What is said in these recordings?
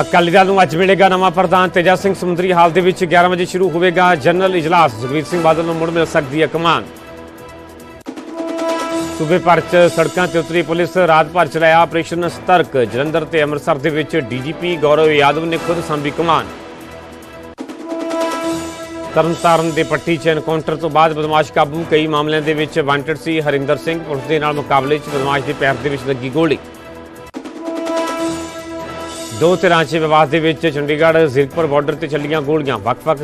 ਅਕਾਲੀ ਦਲ ਨੂੰ ਅੱਜ ਮਿਲੇਗਾ ਨਵਾਂ ਪ੍ਰਧਾਨ ਤੇਜਾ ਸਿੰਘ ਸਮੁੰਦਰੀ ਹਾਲ ਦੇ ਵਿੱਚ 11 ਵਜੇ ਸ਼ੁਰੂ ਹੋਵੇਗਾ ਜਨਰਲ ਇਜਲਾਸ। ਸੁਖਬੀਰ ਸਿੰਘ ਬਾਦਲ ਨੂੰ ਮੁੜ ਮਿਲ ਸਕਦੀ ਹੈ ਕਮਾਨ। ਸੂਬੇ ਭਰ 'ਚ ਸੜਕਾਂ ਤੇ ਉਤਰੀ ਪੁਲਿਸ ਰਾਤ ਭਰ ਚਲਾਇਆ ਆਪਰੇਸ਼ਨ ਸਤਰਕ। ਜਲੰਧਰ ਤੇ ਅੰਮ੍ਰਿਤਸਰ ਦੇ ਵਿੱਚ ਡੀਜੀਪੀ ਗੌਰਵ ਯਾਦਵ ਨੇ ਖੁਦ ਸੰਭੀ ਕਮਾਨ। ਤਰਨਤਾਰਨ ਦੇ ਪੱਟੀ 'ਚ ਐਨਕਾਊਂਟਰ ਤੋਂ ਬਾਅਦ ਬਦਮਾਸ਼ ਕਾਬੂ। ਕਈ ਮਾਮਲਿਆਂ ਦੇ ਵਿੱਚ ਵਾਂਟਡ ਸੀ ਹਰਿੰਦਰ ਸਿੰਘ, ਪੁਲਿਸ ਦੇ ਨਾਲ ਮੁਕਾਬਲੇ 'ਚ ਬਦਮਾਸ਼ ਦੇ ਪੈਰ ਦੇ ਵਿੱਚ ਲੱਗੀ ਗੋਲੀ। ਦੋ ਧਿਰਾਂ 'ਚ ਵਿਵਾਦ ਦੇ ਵਿੱਚ ਚੰਡੀਗੜ੍ਹ, ਜ਼ੀਰਕਪੁਰ ਬਾਰਡਰ ਤੇ ਚੱਲੀਆਂ ਗੋਲੀਆਂ। ਵੱਖ-ਵੱਖ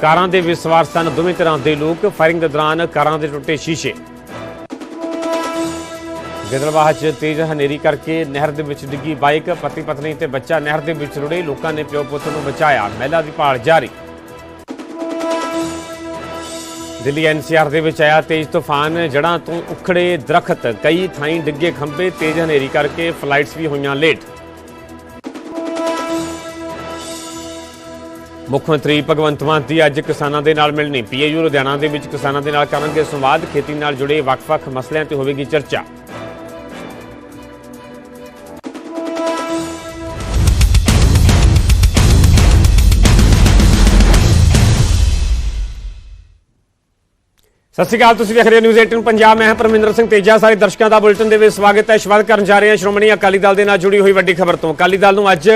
ਕਾਰਾਂ ਦੇ ਵਿੱਚ ਸਵਾਰ ਸਨ ਦੋਵੇਂ ਧਿਰਾਂ ਦੇ ਲੋਕ। ਫਾਇਰਿੰਗ ਦੇ ਦੌਰਾਨ ਕਾਰਾਂ ਦੇ ਟੁੱਟੇ ਸ਼ੀਸ਼ੇ। ਗਿੱਦੜਬਾਹਾ 'ਚ ਤੇਜ਼ ਹਨੇਰੀ ਕਰਕੇ ਨਹਿਰ ਦੇ ਵਿੱਚ ਡਿੱਗੀ ਬਾਈਕ। ਪਤੀ ਪਤਨੀ ਤੇ ਬੱਚਾ ਨਹਿਰ ਦੇ ਵਿੱਚ ਰੁੜੇ। ਲੋਕਾਂ ਨੇ ਪਿਓ ਪੁੱਤ ਨੂੰ ਬਚਾਇਆ। ਮਹਿਲਾ ਦੀ ਭਾਲ ਜਾਰੀ। ਦਿੱਲੀ ਐਨਸੀਆਰ ਦੇ ਵਿੱਚ ਆਇਆ ਤੇਜ਼ ਤੂਫਾਨ। ਜੜਾਂ ਤੋਂ ਉਖੜੇ ਦਰਖਤ। ਕਈ ਥਾਈਂ ਡਿੱਗੇ ਖੰਭੇ। ਤੇਜ਼ ਹਨੇਰੀ ਕਰਕੇ ਫਲਾਈਟਸ ਵੀ ਹੋਈਆਂ ਲੇਟ। ਮੁੱਖ ਮੰਤਰੀ ਭਗਵੰਤ ਮਾਨ ਦੀ ਅੱਜ ਕਿਸਾਨਾਂ ਦੇ ਨਾਲ ਮਿਲਣੀ। ਪੀਏਯੂ ਲੁਧਿਆਣਾ ਦੇ ਵਿੱਚ ਕਿਸਾਨਾਂ ਦੇ ਨਾਲ ਕਰਨਗੇ ਸੰਵਾਦ। ਖੇਤੀ ਨਾਲ ਜੁੜੇ ਵੱਖ-ਵੱਖ ਮਸਲਿਆਂ ਤੇ ਹੋਵੇਗੀ ਚਰਚਾ। ਸਤਿ ਸ਼੍ਰੀ ਅਕਾਲ, ਤੁਸੀਂ ਵੇਖ ਰਹੇ ਹੋ ਨਿਊਜ਼ 18 ਪੰਜਾਬ। ਮੈਂ ਹਾਂ ਪਰਮਿੰਦਰ ਸਿੰਘ ਤੇਜਾ। ਸਾਰੇ ਦਰਸ਼ਕਾਂ ਦਾ ਬੁਲੇਟਿਨ ਦੇ ਵਿੱਚ ਸਵਾਗਤ ਹੈ। ਸਵਾਗਤ ਕਰਨ ਜਾ ਰਹੇ ਹਾਂ ਸ਼੍ਰੋਮਣੀ ਅਕਾਲੀ ਦਲ ਦੇ ਨਾਲ ਜੁੜੀ ਹੋਈ ਵੱਡੀ ਖਬਰ ਤੋਂ। ਅਕਾਲੀ ਦਲ ਨੂੰ ਅੱਜ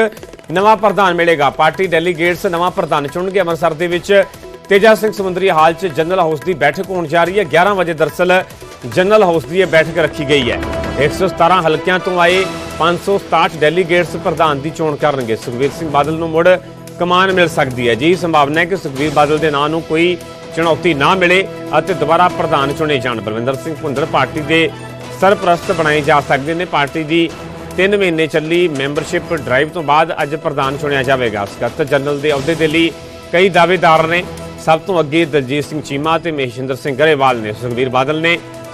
ਨਵਾਂ ਪ੍ਰਧਾਨ ਮਿਲੇਗਾ। ਪਾਰਟੀ ਡੈਲੀਗੇਟਸ ਨਵਾਂ ਪ੍ਰਧਾਨ ਚੁਣਨਗੇ। ਅੰਮ੍ਰਿਤਸਰ ਦੇ ਵਿੱਚ ਤੇਜਾ ਸਿੰਘ ਸਮੁੰਦਰੀ ਹਾਲ 'ਚ ਜਨਰਲ ਹਾਊਸ ਦੀ ਬੈਠਕ ਹੋਣ ਜਾ ਰਹੀ ਹੈ। 11 ਵਜੇ ਦਰਸਲ ਜਨਰਲ ਹਾਊਸ ਦੀ ਇਹ ਬੈਠਕ ਰੱਖੀ ਗਈ ਹੈ। 117 ਹਲਕਿਆਂ ਤੋਂ ਆਏ 567 ਡੈਲੀਗੇਟਸ ਪ੍ਰਧਾਨ ਦੀ ਚੋਣ ਕਰਨਗੇ। ਸੁਖਬੀਰ ਸਿੰਘ ਬਾਦਲ ਨੂੰ ਮੁੜ ਕਮਾਨ ਮਿਲ ਸਕਦੀ ਹੈ। ਜੀ ਸੰਭਾਵਨਾ ਹੈ ਕਿ ਸੁਖਬੀਰ ਬਾਦਲ ਦੇ ਨਾਂ ਨੂੰ ਕੋਈ ਚੁਣੌਤੀ ਨਾ ਮਿਲੇ ਅਤੇ ਦੁਬਾਰਾ ਪ੍ਰਧਾਨ ਚੁਣੇ ਜਾਣ। ਬਲਵਿੰਦਰ ਸਿੰਘ ਭੁੰਦਰ ਪਾਰਟੀ ਦੇ ਸਰਪ੍ਰਸਤ ਬਣਾਏ ਜਾ ਸਕਦੇ ਨੇ। ਪਾਰਟੀ ਦੀ 3 ਮਹੀਨੇ ਚੱਲੀ ਮੈਂਬਰਸ਼ਿਪ ਡਰਾਈਵ ਤੋਂ ਬਾਅਦ ਅੱਜ ਪ੍ਰਧਾਨ ਚੁਣਿਆ ਜਾਵੇਗਾ। ਸਕੱਤਰ ਜਨਰਲ ਦੇ ਅਹੁਦੇ ਦੇ ਲਈ ਕਈ ਦਾਅਵੇਦਾਰ ਨੇ। ਸਭ ਤੋਂ ਅੱਗੇ ਦਲਜੀਤ ਸਿੰਘ ਚੀਮਾ ਤੇ ਮਹਿਸ਼ਿੰਦਰ ਸਿੰਘ ਗਰੇਵਾਲ ਨੇ। ਸੁਖਬੀਰ ਬਾਦਲ ਨੇ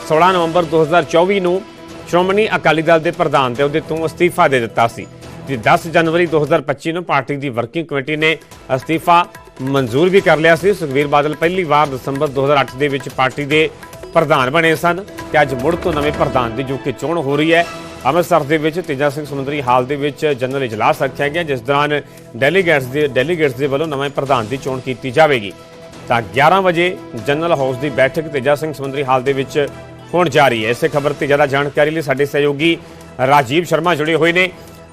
16 ਨਵੰਬਰ 2024 ਨੂੰ ਸ਼੍ਰੋਮਣੀ ਅਕਾਲੀ ਦਲ ਦੇ ਪ੍ਰਧਾਨ ਦੇ ਅਹੁਦੇ ਤੋਂ ਅਸਤੀਫਾ ਦੇ ਦਿੱਤਾ ਸੀ। ਤੇ 10 ਜਨਵਰੀ 2025 ਨੂੰ ਪਾਰਟੀ ਦੀ ਵਰਕਿੰਗ ਕਮੇਟੀ ਨੇ ਅਸਤੀਫਾ ਮਨਜ਼ੂਰ ਵੀ ਕਰ ਲਿਆ ਸੀ। ਸੁਖਬੀਰ ਬਾਦਲ ਪਹਿਲੀ ਵਾਰ ਦਸੰਬਰ 2008 ਦੇ ਵਿੱਚ ਪਾਰਟੀ ਦੇ ਪ੍ਰਧਾਨ ਬਣੇ ਸਨ ਤੇ ਅੱਜ ਮੁੜ ਤੋਂ ਨਵੇਂ ਪ੍ਰਧਾਨ ਦੀ ਜੋ ਕਿ ਚੋਣ ਹੋ ਰਹੀ ਹੈ ਅੰਮ੍ਰਿਤਸਰ ਦੇ ਵਿੱਚ ਤੇਜਾ ਸਿੰਘ ਸਮੁੰਦਰੀ ਹਾਲ ਦੇ ਵਿੱਚ ਜਨਰਲ ਇਜਲਾਸ ਰੱਖਿਆ ਗਿਆ, ਜਿਸ ਦੌਰਾਨ ਡੈਲੀਗੇਟਸ ਦੇ ਡੈਲੀਗੇਟਸ ਦੇ ਵੱਲੋਂ ਨਵੇਂ ਪ੍ਰਧਾਨ ਦੀ ਚੋਣ ਕੀਤੀ ਜਾਵੇਗੀ। ਤਾਂ 11 ਵਜੇ ਜਨਰਲ ਹਾਊਸ ਦੀ ਬੈਠਕ ਤੇਜਾ ਸਿੰਘ ਸਮੁੰਦਰੀ ਹਾਲ ਦੇ ਵਿੱਚ ਹੋਣ ਜਾ ਰਹੀ ਹੈ। ਇਸੇ ਖਬਰ ਤੇ ਜ਼ਿਆਦਾ ਜਾਣਕਾਰੀ ਲਈ ਸਾਡੇ ਸਹਿਯੋਗੀ ਰਾਜੀਵ ਸ਼ਰਮਾ ਜੁੜੇ ਹੋਏ ਨੇ।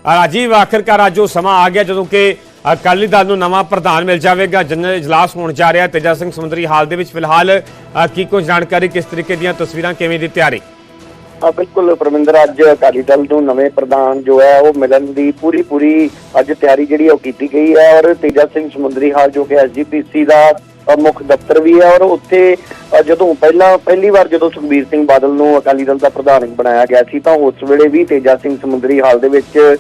ਰਾਜੀਵ, ਆਖਿਰਕਾਰ ਅੱਜ ਉਹ ਸਮਾਂ ਆ ਗਿਆ ਜਦੋਂ ਕਿ ਅਕਾਲੀ ਦਲ ਨੂੰ ਨਵਾਂ ਪ੍ਰਧਾਨ ਮਿਲ ਜਾਵੇਗਾ। ਜਨਰਲ ਇਜਲਾਸ ਹੋਣ ਜਾ ਰਿਹਾ ਤੇਜਾ ਸਿੰਘ ਸਮੁੰਦਰੀ ਹਾਲ ਦੇ ਵਿੱਚ ਫਿਲਹਾਲ ਕੀ ਕੁਝ ਜਾਣਕਾਰੀ, ਕਿਸ ਤਰੀਕੇ ਦੀਆਂ ਤਸਵੀਰਾਂ ਕਿਵੇਂ ਦੀ ਤਿਆਰੀ? ਬਿਲਕੁਲ ਪਰਮਿੰਦਰ, ਅੱਜ ਅਕਾਲੀ ਦਲ ਨੂੰ ਨਵੇਂ ਪ੍ਰਧਾਨ ਜੋ ਹੈ, ਉਹ ਮਿਲਣ ਦੀ ਪੂਰੀ ਪੂਰੀ ਅੱਜ ਤਿਆਰੀ ਜਿਹੜੀ ਹੈ ਉਹ ਕੀਤੀ ਗਈ ਹੈ ਔਰ ਤੇਜਾ ਸਿੰਘ ਸਮੁੰਦਰੀ ਹਾਲ ਜੋ ਕਿ ਐਸਜੀਪੀਸੀ ਦਾ ਮੁੱਖ ਦਫ਼ਤਰ ਵੀ ਹੈ ਔਰ ਉੱਥੇ ਜਦੋਂ ਪਹਿਲਾਂ, ਪਹਿਲੀ ਵਾਰ ਜਦੋਂ ਸੁਖਬੀਰ ਸਿੰਘ ਬਾਦਲ ਨੂੰ ਅਕਾਲੀ ਦਲ ਦਾ ਪ੍ਰਧਾਨ ਬਣਾਇਆ ਗਿਆ ਸੀ, ਤਾਂ ਉਸ ਵੇਲੇ ਵੀ ਤੇਜਾ ਸਿੰਘ ਸਮੁੰਦਰੀ ਹਾਲ ਦੇ ਵਿੱਚ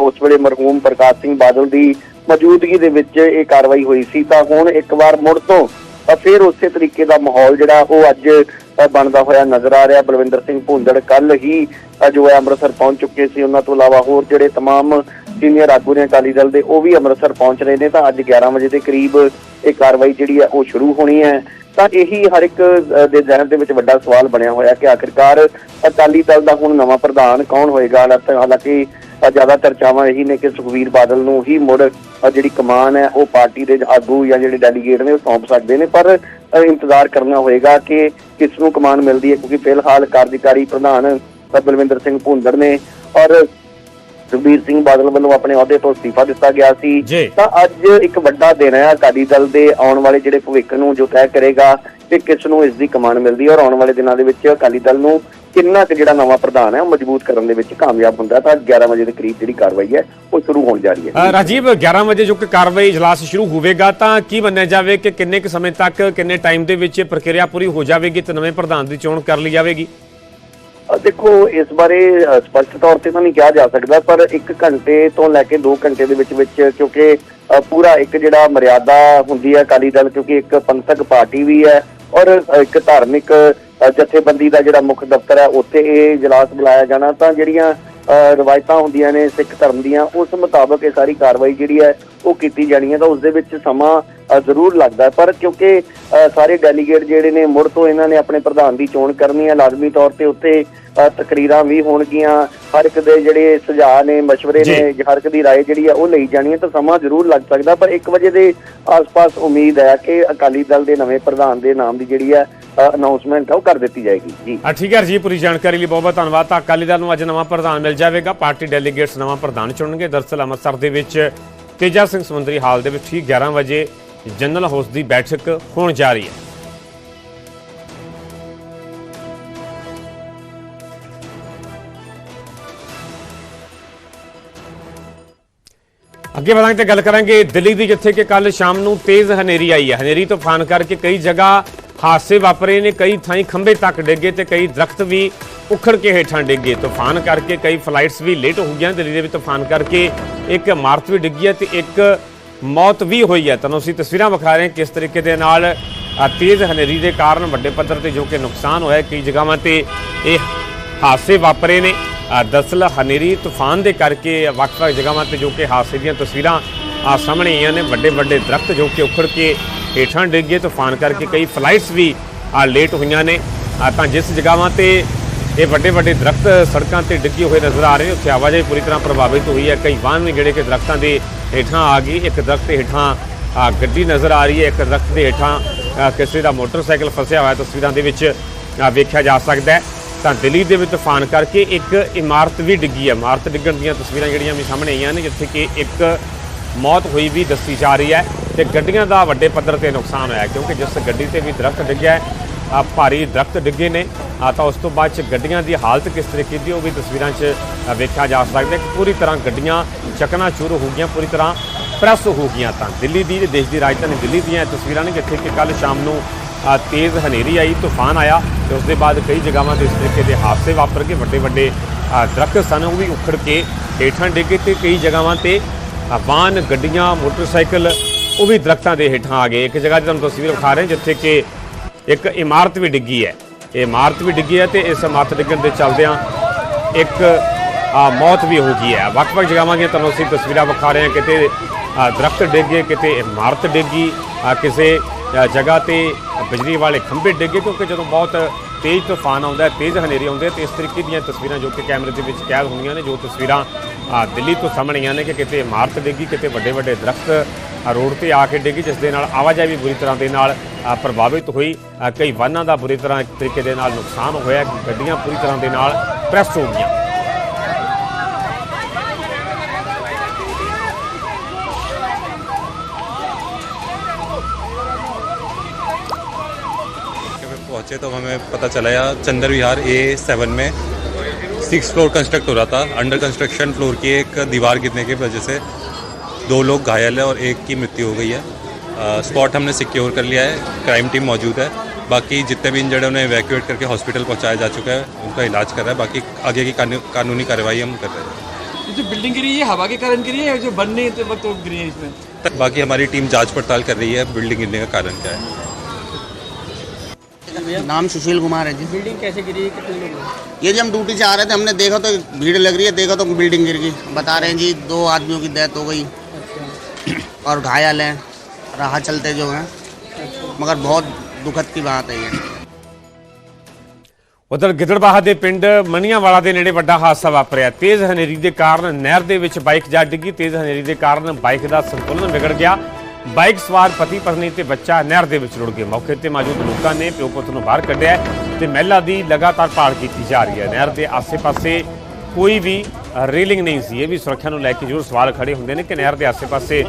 ਉਸ ਵੇਲੇ ਮਰਹੂਮ ਪ੍ਰਕਾਸ਼ ਸਿੰਘ ਬਾਦਲ ਦੀ ਮੌਜੂਦਗੀ ਦੇ ਵਿੱਚ ਇਹ ਕਾਰਵਾਈ ਹੋਈ ਸੀ, ਤਾਂ ਹੁਣ ਇੱਕ ਵਾਰ ਮੁੜ ਤੋਂ ਫਿਰ ਉਸੇ ਤਰੀਕੇ ਦਾ ਮਾਹੌਲ ਜਿਹੜਾ ਉਹ ਅੱਜ ਅ, ਬਣਦਾ ਹੋਇਆ ਨਜ਼ਰ ਆ ਰਿਹਾ ਬਲਵਿੰਦਰ ਸਿੰਘ ਭੁੰਦੜ ਕੱਲ ਹੀ ਅ, ਜੋ ਹੈ ਅੰਮ੍ਰਿਤਸਰ ਪਹੁੰਚ ਚੁੱਕੇ ਸੀ ਉਹਨਾਂ ਤੋਂ ਇਲਾਵਾ ਹੋਰ ਜਿਹੜੇ तमाम ਸੀਨੀਅਰ ਆਗੂ ਨੇ ਅਕਾਲੀ ਦਲ ਦੇ ਉਹ ਵੀ ਅੰਮ੍ਰਿਤਸਰ ਪਹੁੰਚ ਰਹੇ ਨੇ ਤਾਂ ਅੱਜ 11 ਵਜੇ ਦੇ ਕਰੀਬ ਇਹ ਕਾਰਵਾਈ ਜਿਹੜੀ ਹੈ ਉਹ ਸ਼ੁਰੂ ਹੋਣੀ ਹੈ ਤਾਂ ਇਹੀ ਹਰ ਇੱਕ ਅ, ਦੇ ਜ਼ਿਹਨ ਦੇ ਵਿੱਚ ਵੱਡਾ ਸਵਾਲ ਬਣਿਆ ਹੋਇਆ ਕਿ ਆਖਿਰਕਾਰ ਅਕਾਲੀ ਦਲ ਦਾ ਹੁਣ ਨਵਾਂ ਪ੍ਰਧਾਨ ਕੌਣ ਹੋਏਗਾ ਹਾਲਾਂਕਿ- ਹਾਲਾਂਕਿ ਅ, ਜ਼ਿਆਦਾ ਚਰਚਾਵਾਂ ਇਹੀ ਨੇ ਕਿ ਸੁਖਵੀਰ ਬਾਦਲ ਨੂੰ ਹੀ ਮੁੜ ਜਿਹੜੀ ਕਮਾਨ ਹੈ ਉਹ ਪਾਰਟੀ ਦੇ ਆਗੂ ਜਾਂ ਜਿਹੜੇ ਡੈਲੀਗੇਟ ਨੇ ਉਹ ਸੌਂਪ ਸਕਦੇ ਨੇ ਪਰ ਇੰਤਜ਼ਾਰ ਕਰਨਾ ਹੋਏਗਾ ਕਿ ਕਿਸ ਨੂੰ ਕਮਾਨ ਮਿਲਦੀ ਹੈ ਕਿਉਂਕਿ ਫਿਲਹਾਲ ਕਾਰਜਕਾਰੀ ਪ੍ਰਧਾਨ ਬਲਵਿੰਦਰ ਸਿੰਘ ਭੁੰਦੜ ਨੇ ਔਰ ਸੁਖਬੀਰ ਸਿੰਘ ਬਾਦਲ ਵੱਲੋਂ ਆਪਣੇ ਅਹੁਦੇ ਤੋਂ ਅਸਤੀਫਾ ਦਿੱਤਾ ਗਿਆ ਸੀ। ਤਾਂ ਅੱਜ ਇੱਕ ਵੱਡਾ ਦਿਨ ਹੈ ਅਕਾਲੀ ਦਲ ਦੇ ਆਉਣ ਵਾਲੇ ਜਿਹੜੇ ਭਵਿੱਖ ਨੂੰ ਜੋ ਤੈਅ ਕਰੇਗਾ ਕਿ ਕਿਸ ਨੂੰ ਇਸ ਦੀ ਕਮਾਨ ਮਿਲਦੀ ਹੈ ਔਰ ਆਉਣ ਵਾਲੇ ਦਿਨਾਂ ਦੇ ਵਿੱਚ ਅਕਾਲੀ ਦਲ ਨੂੰ ਕਿੰਨਾ ਕੁ ਜਿਹੜਾ ਨਵਾਂ ਪ੍ਰਧਾਨ ਹੈ ਉਹ ਮਜ਼ਬੂਤ ਕਰਨ ਦੇ ਵਿੱਚ ਕਾਮਯਾਬ ਹੁੰਦਾ। ਤਾਂ ਅੱਜ 11 ਵਜੇ ਦੇ ਕਰੀਬ ਜਿਹੜੀ ਕਾਰਵਾਈ ਹੈ ਉਹ ਸ਼ੁਰੂ ਹੋਣ ਜਾ ਰਹੀ ਹੈ ਰਾਜੀਵ 11 ਵਜੇ ਜੋ ਕਿ ਕਾਰਵਾਈ ਇਜਲਾਸ ਸ਼ੁਰੂ ਹੋਵੇਗਾ ਤਾਂ ਕੀ ਮੰਨਿਆ ਜਾਵੇ ਕਿ ਕਿੰਨੇ ਕੁ ਸਮੇਂ ਤੱਕ ਕਿੰਨੇ ਟਾਈਮ ਦੇ ਵਿੱਚ ਇਹ ਪ੍ਰਕਿਰਿਆ ਪੂਰੀ ਹੋ ਜਾਵੇਗੀ ਤੇ ਨਵੇਂ ਪ੍ਰਧਾਨ ਦੀ ਚੋਣ ਕਰ ਲਈ ਜਾਵੇਗੀ ਦੇਖੋ ਇਸ ਬਾਰੇ ਸਪਸ਼ਟ ਤੌਰ ਤੇ ਤਾਂ ਨਹੀਂ ਕਿਹਾ ਜਾ ਸਕਦਾ ਪਰ 1 ਘੰਟੇ ਤੋਂ ਲੈ ਕੇ 2 ਘੰਟੇ ਦੇ ਵਿੱਚ ਵਿੱਚ ਕਿਉਂਕਿ ਪੂਰਾ ਇੱਕ ਜਿਹੜਾ ਮਰਿਆਦਾ ਹੁੰਦੀ ਹੈ ਅਕਾਲੀ ਦਲ ਕਿਉਂਕਿ ਇੱਕ ਪੰਥਕ ਪਾਰਟੀ ਵੀ ਹੈ ਔਰ ਇੱਕ ਧਾਰਮਿਕ ਜਥੇਬੰਦੀ ਦਾ ਜਿਹੜਾ ਮੁੱਖ ਦਫ਼ਤਰ ਹੈ ਉੱਥੇ ਇਹ ਇਜਲਾਸ ਬੁਲਾਇਆ ਜਾਣਾ ਤਾਂ ਜਿਹੜੀਆਂ ਅ, ਰਵਾਇਤਾਂ ਹੁੰਦੀਆਂ ਨੇ ਸਿੱਖ ਧਰਮ ਦੀਆਂ ਉਸ ਮੁਤਾਬਕ ਇਹ ਸਾਰੀ ਕਾਰਵਾਈ ਜਿਹੜੀ ਹੈ ਉਹ ਕੀਤੀ ਜਾਣੀ ਹੈ ਤਾਂ ਉਸ ਦੇ ਵਿੱਚ ਸਮਾਂ ਜ਼ਰੂਰ ਲੱਗਦਾ ਹੈ ਪਰ ਕਿਉਂਕਿ ਅ, ਸਾਰੇ ਡੈਲੀਗੇਟ ਜਿਹੜੇ ਨੇ ਮੁੜ ਤੋਂ ਇਹਨਾਂ ਨੇ ਆਪਣੇ ਪ੍ਰਧਾਨ ਦੀ ਚੋਣ ਕਰਨੀ ਹੈ ਲਾਜ਼ਮੀ ਤੌਰ ਤੇ ਉੱਥੇ ਅ, ਤਕਰੀਰਾਂ ਵੀ ਹੋਣਗੀਆਂ ਹਰ ਇੱਕ ਦੇ ਜਿਹੜੇ ਸੁਝਾਅ ਨੇ ਮਸ਼ਵਰੇ ਜੀ। ਨੇ ਹਰ ਇੱਕ ਦੀ رائے ਜਿਹੜੀ ਹੈ ਉਹ ਲਈ ਜਾਣੀ ਹੈ ਤਾਂ ਸਮਾਂ ਜ਼ਰੂਰ ਲੱਗ ਸਕਦਾ ਪਰ 1 ਵਜੇ ਦੇ ਆਸ-ਪਾਸ ਉਮੀਦ ਹੈ ਕਿ ਅਕਾਲੀ ਦਲ ਦੇ ਨਵੇਂ ਪ੍ਰਧਾਨ ਦੇ ਨਾਮ ਦੀ ਜਿਹੜੀ ਹੈ ਅਨਾਉਂਸਮੈਂਟ ਹੈ ਉਹ ਕਰ ਦਿੱਤੀ ਜਾਏਗੀ ਜੀ ਆ ਠੀਕ ਹੈ ਜੀ ਪੂਰੀ ਜਾਣਕਾਰੀ ਲਈ ਬਹੁਤ ਬਹੁਤ ਧੰਨਵਾਦ ਤਾਂ ਅਕਾਲੀ ਦਲ ਨੂੰ ਅੱਜ ਨਵਾਂ ਪ੍ਰਧਾਨ ਮਿਲ ਜਾਵੇਗਾ ਪਾਰਟੀ ਡੈਲੀਗੇਟਸ ਨਵਾਂ ਪ੍ਰਧਾਨ ਚੁਣਨਗੇ ਦਰਸਲ ਅੰਮ੍ਰਿਤਸਰ ਦੇ ਵਿੱਚ ਤੇਜਾ ਸਿੰਘ ਸਮੁੰਦਰੀ ਹਾਲ ਦੇ ਵਿੱਚ ਠੀਕ 11 ਵਜੇ ਜਨਰਲ ਹਾਊਸ ਦੀ ਬੈਠਕ ਹੋਣ ਜਾ ਰਹੀ ਹੈ। ਅੱਗੇ ਵਧਾਂਗੇ ਤੇ ਗੱਲ ਕਰਾਂਗੇ ਦਿੱਲੀ ਦੀ, ਜਿੱਥੇ ਕਿ ਕੱਲ ਸ਼ਾਮ ਨੂੰ ਤੇਜ਼ ਹਨੇਰੀ ਆਈ ਹੈ। ਹਨੇਰੀ ਤੂਫਾਨ ਕਰਕੇ ਕਈ ਜਗ੍ਹਾ ਹਾਦਸੇ ਵਾਪਰੇ ਨੇ, ਕਈ ਥਾਈਂ ਖੰਭੇ ਤੱਕ ਡਿੱਗੇ ਤੇ ਕਈ ਦਰਖਤ ਵੀ ਉਖੜ ਕੇ ਹੇਠਾਂ ਡਿੱਗੇ ਤੂਫਾਨ ਕਰਕੇ ਕਈ ਫਲਾਈਟਸ ਵੀ ਲੇਟ ਹੋ ਗਈਆਂ। ਦਿੱਲੀ ਦੇ ਵਿੱਚ ਤੂਫਾਨ ਕਰਕੇ ਇੱਕ ਇਮਾਰਤ ਵੀ ਡਿੱਗੀ ਹੈ ਤੇ ਇੱਕ ਮੌਤ ਵੀ ਹੋਈ ਹੈ। ਤੁਹਾਨੂੰ ਅਸੀਂ ਤਸਵੀਰਾਂ ਵਿਖਾ ਰਹੇ ਹਾਂ ਕਿਸ ਤਰੀਕੇ ਦੇ ਨਾਲ ਤੇਜ਼ ਹਨੇਰੀ ਦੇ ਕਾਰਨ ਵੱਡੇ ਪੱਧਰ ਤੇ ਜੋ ਕਿ ਨੁਕਸਾਨ ਹੋਇਆ ਕਈ ਜਗ੍ਹਾਵਾਂ ਤੇ ਇਹ ਹਾਦਸੇ ਵਾਪਰੇ ਨੇ। ਅ, ਦਰਅਸਲ ਹਨੇਰੀ ਤੂਫਾਨ ਦੇ ਕਰਕੇ ਵੱਖ-ਵੱਖ ਜਗ੍ਹਾਵਾਂ ਤੇ ਜੋ ਕਿ ਹਾਦਸੇ ਦੀਆਂ ਤਸਵੀਰਾਂ ਆ ਸਾਹਮਣੇ ਆਈਆਂ ਨੇ। ਵੱਡੇ ਵੱਡੇ ਦਰਖਤ ਜੋ ਕਿ ਉਖੜ ਕੇ ਹੇਠਾਂ ਡਿੱਗ ਗਏ ਤੂਫਾਨ ਕਰਕੇ ਕਈ ਫਲਾਈਟਸ ਵੀ ਆ ਲੇਟ ਹੋਈਆਂ ਨੇ। ਤਾਂ ਜਿਸ ਜਗ੍ਹਾਵਾਂ ਤੇ ਇਹ ਵੱਡੇ ਵੱਡੇ ਦਰਖਤ ਸੜਕਾਂ ਤੇ ਡਿੱਗੇ ਹੋਏ ਨਜ਼ਰ ਆ ਰਹੇ ਨੇ ਉੱਥੇ ਆਵਾਜਾਈ ਪੂਰੀ ਤਰ੍ਹਾਂ ਪ੍ਰਭਾਵਿਤ ਹੋਈ ਹੈ। ਕਈ ਵਾਹਨ ਵੀ ਜਿਹੜੇ ਕਿ ਦਰਖਤਾਂ ਦੇ ਹੇਠਾਂ ਆ ਗਈ, ਇੱਕ ਦਰਖਤ ਦੇ ਹੇਠਾਂ, ਆ ਗੱਡੀ ਨਜ਼ਰ ਆ ਰਹੀ ਹੈ, ਇੱਕ ਦਰਖਤ ਦੇ ਹੇਠਾਂ ਕਿਸੇ ਦਾ ਮੋਟਰਸਾਈਕਲ ਫਸਿਆ ਹੋਇਆ ਤਸਵੀਰਾਂ ਦੇ ਵਿੱਚ ਵੇਖਿਆ ਜਾ ਸਕਦਾ ਹੈ। ਤਾਂ ਦਿੱਲੀ ਦੇ ਵਿੱਚ ਤੂਫਾਨ ਕਰਕੇ ਇੱਕ ਇਮਾਰਤ ਵੀ ਡਿੱਗੀ ਹੈ। ਇਮਾਰਤ ਡਿੱਗਣ ਦੀਆਂ ਤਸਵੀਰਾਂ ਜਿਹੜੀਆਂ ਵੀ ਸਾਹਮਣੇ ਆਈਆਂ ਨੇ, ਜਿੱਥੇ ਕਿ ਇੱਕ ਮੌਤ ਹੋਈ ਵੀ ਦੱਸੀ ਜਾ ਰਹੀ ਹੈ ਤੇ ਗੱਡੀਆਂ ਦਾ ਵੱਡੇ ਪੱਧਰ ਤੇ ਨੁਕਸਾਨ ਹੋਇਆ ਕਿਉਂਕਿ ਜਿਸ ਗੱਡੀ ਤੇ ਵੀ ਦਰਖਤ ਡਿੱਗਿਆ ਹੈ ਭਾਰੀ ਦਰਖਤ ਡਿੱਗੇ ਨੇ। ਤਾਂ ਉਸ ਤੋਂ ਬਾਅਦ ਚ ਗੱਡੀਆਂ ਦੀ ਹਾਲਤ ਕਿਸ ਤਰੀਕੇ ਦੀ ਉਹ ਵੀ ਤਸਵੀਰਾਂ 'ਚ ਵੇਖਿਆ ਜਾ ਸਕਦਾ ਕਿ ਪੂਰੀ ਤਰ੍ਹਾਂ ਗੱਡੀਆਂ ਚੱਕਣਾ ਚਕਨਾਚੂਰ ਹੋ ਗਈਆਂ ਪੂਰੀ ਤਰ੍ਹਾਂ ਪ੍ਰੈਸ ਹੋ ਗਈਆਂ ਤਾਂ। ਦਿੱਲੀ ਦੀ ਦੇਸ਼ ਦੀ ਰਾਜਧਾਨੀ ਦਿੱਲੀ ਦੀਆਂ ਇਹ ਤਸਵੀਰਾਂ ਨੇ ਜਿੱਥੇ ਕਿ ਕੱਲ ਸ਼ਾਮ ਨੂੰ ਤੇਜ਼ ਹਨੇਰੀ ਆਈ ਤੂਫਾਨ ਆਇਆ ਤੇ ਉਸ ਦੇ ਬਾਅਦ ਕਈ ਜਗ੍ਹਾਵਾਂ ਤੇ ਇਸ ਤਰੀਕੇ ਦੇ ਹਾਦਸੇ ਵਾਪਰ ਕੇ ਵੱਡੇ ਵੱਡੇ ਅ, ਦਰਖਤ ਸਨ ਉਹ ਵੀ ਉਖੜ ਕੇ ਹੇਠਾਂ ਡਿੱਗੇ ਤੇ ਕਈ ਜਗ੍ਹਾਵਾਂ ਤੇ ਵਾਹਨ ਗੱਡੀਆਂ ਮੋਟਰਸਾਈਕਲ ਉਹ ਵੀ ਦਰਖਤਾਂ ਦੇ ਹੇਠਾਂ ਆ ਗਏ। ਇੱਕ ਜਗ੍ਹਾ 'ਤੇ ਤੁਹਾਨੂੰ ਤਸਵੀਰ ਵਿਖਾ ਰਹੇ ਜਿੱਥੇ ਕਿ ਇੱਕ ਇਮਾਰਤ ਵੀ ਡਿੱਗੀ ਹੈ। ਇਹ ਇਮਾਰਤ ਵੀ ਡਿੱਗੀ ਹੈ ਤੇ ਇਸ ਇਮਾਰਤ ਡਿੱਗਣ ਦੇ ਚਲਦਿਆਂ ਇੱਕ ਮੌਤ ਵੀ ਹੋ ਗਈ ਹੈ। ਵੱਖ-ਵੱਖ ਜਗ੍ਹਾਵਾਂ ਦੀਆਂ ਤੁਹਾਨੂੰ ਅਸੀਂ ਤਸਵੀਰਾਂ ਵਿਖਾ ਰਹੇ ਹਾਂ। ਕਿਤੇ ਆ, ਦਰਖਤ ਡਿੱਗੇ ਕਿਤੇ ਇਮਾਰਤ ਡਿੱਗੀ ਕਿਸੇ ਜਗ੍ਹਾ ਤੇ ਬਿਜਲੀ ਵਾਲੇ ਖੰਭੇ ਡਿੱਗੇ ਕਿਉਂਕਿ ਜਦੋਂ ਬਹੁਤ ਤੇਜ਼ ਤੂਫਾਨ ਆਉਂਦਾ ਹੈ ਤੇਜ਼ ਹਨੇਰੀ ਆਉਂਦੇ ਹੈ ਤੇ ਇਸ ਤਰੀਕੇ ਦੀਆਂ ਤਸਵੀਰਾਂ ਜੋ ਕਿ ਕੈਮਰੇ ਦੇ ਵਿੱਚ ਕੈਦ ਹੁੰਦੀਆਂ ਨੇ ਜੋ ਤਸਵੀਰਾਂ ਦਿੱਲੀ ਤੋਂ ਸਾਹਮਣੇ ਆਈਆਂ ਨੇ ਕਿ ਕਿਤੇ ਇਮਾਰਤ ਡਿੱਗੀ ਕਿਤੇ ਵੱਡੇ ਵੱਡੇ ਦਰਖਤ ਰੋਡ ਤੇ ਆ ਕੇ ਡਿੱਗੀ ਜਿਸ ਦੇ ਨਾਲ ਆਵਾਜਾਈ ਵੀ ਬੁਰੀ ਤਰ੍ਹਾਂ ਦੇ ਨਾਲ ਪ੍ਰਭਾਵਿਤ ਹੋਈ ਆ, ਕਈ ਵਾਹਨਾਂ ਦਾ ਬੁਰੀ ਤਰ੍ਹਾਂ ਇੱਕ ਤਰੀਕੇ ਦੇ ਨਾਲ ਨੁਕਸਾਨ ਹੋਇਆ ਗੱਡੀਆਂ ਪੂਰੀ ਤਰ੍ਹਾਂ ਦੇ ਨਾਲ ਪ੍ਰੈਸ ਹੋ ਗਈਆਂ जब हम पहुंचे तो हमें पता चला यार चंद्र विहार ए सेवन में सिक्स फ्लोर कंस्ट्रक्ट हो रहा था अंडर कंस्ट्रक्शन फ्लोर की एक दीवार गिरने की वजह से दो लोग घायल है और एक की मृत्यु हो गई है स्पॉट हमने सिक्योर कर लिया है। क्राइम टीम मौजूद है। बाकी जितने भी इंजर्ड हैं उन्हें इवैक्यूएट करके हॉस्पिटल पहुँचाया जा चुका है। उनका इलाज कर रहा है। बाकी आगे की कानू- कानूनी कार्रवाई हम कर रहे हैं। ये जो बिल्डिंग गिरी है हवा के कारण गिरी है या जो बनने के वक्त वो गिरी है इसमें? बाकी हमारी टीम जाँच पड़ताल कर रही है। बिल्डिंग गिरने का कारण क्या है? नाम सुशील कुमार है जी। बिल्डिंग कैसे गिरी है? कितने लोग ये जब हम ड्यूटी से आ रहे थे। हमने देखा तो भीड़ लग रही है। देखा तो बिल्डिंग गिर गई। बता रहे हैं जी दो आदमियों की डेथ हो गई। और घायल हैं। राह चलते जो हैं मगर बहुत दुखद की बात है ये ਉਧਰ ਗਿੱਦੜਬਾਹਾ ਦੇ ਪਿੰਡ ਮਣੀਆਂਵਾਲਾ ਦੇ ਨੇੜੇ ਵੱਡਾ ਹਾਦਸਾ ਵਾਪਰਿਆ ਤੇਜ਼ ਹਨੇਰੀ ਦੇ ਕਾਰਨ ਨਹਿਰ ਦੇ ਵਿੱਚ ਬਾਈਕ ਜਾ ਡਿੱਗੀ ਤੇਜ਼ ਹਨੇਰੀ ਦੇ ਕਾਰਨ ਬਾਈਕ ਦਾ ਸੰਤੁਲਨ ਵਿਗੜ ਗਿਆ ਬਾਈਕ ਸਵਾਰ ਪਤੀ ਪਤਨੀ ਤੇ ਬੱਚਾ ਨਹਿਰ ਦੇ ਵਿੱਚ ਰੁੜ ਗਏ ਮੌਕੇ ਤੇ ਮੌਜੂਦ ਲੋਕਾਂ ਨੇ ਪਿਓ ਪੁੱਤ ਨੂੰ ਬਾਹਰ ਕੱਢਿਆ ਤੇ ਮਹਿਲਾ ਦੀ ਲਗਾਤਾਰ ਭਾਲ ਕੀਤੀ ਜਾ ਰਹੀ ਹੈ ਨਹਿਰ ਦੇ ਆਸੇ-ਪਾਸੇ ਕੋਈ ਵੀ ਰੇਲਿੰਗ ਨਹੀਂ ਸੀ। ਇਹ ਵੀ ਸੁਰੱਖਿਆ ਨੂੰ ਲੈ ਕੇ ਜ਼ਰੂਰ ਸਵਾਲ ਖੜੇ ਹੁੰਦੇ ਨੇ ਕਿ ਨਹਿਰ ਦੇ ਆਸੇ-ਪਾਸੇ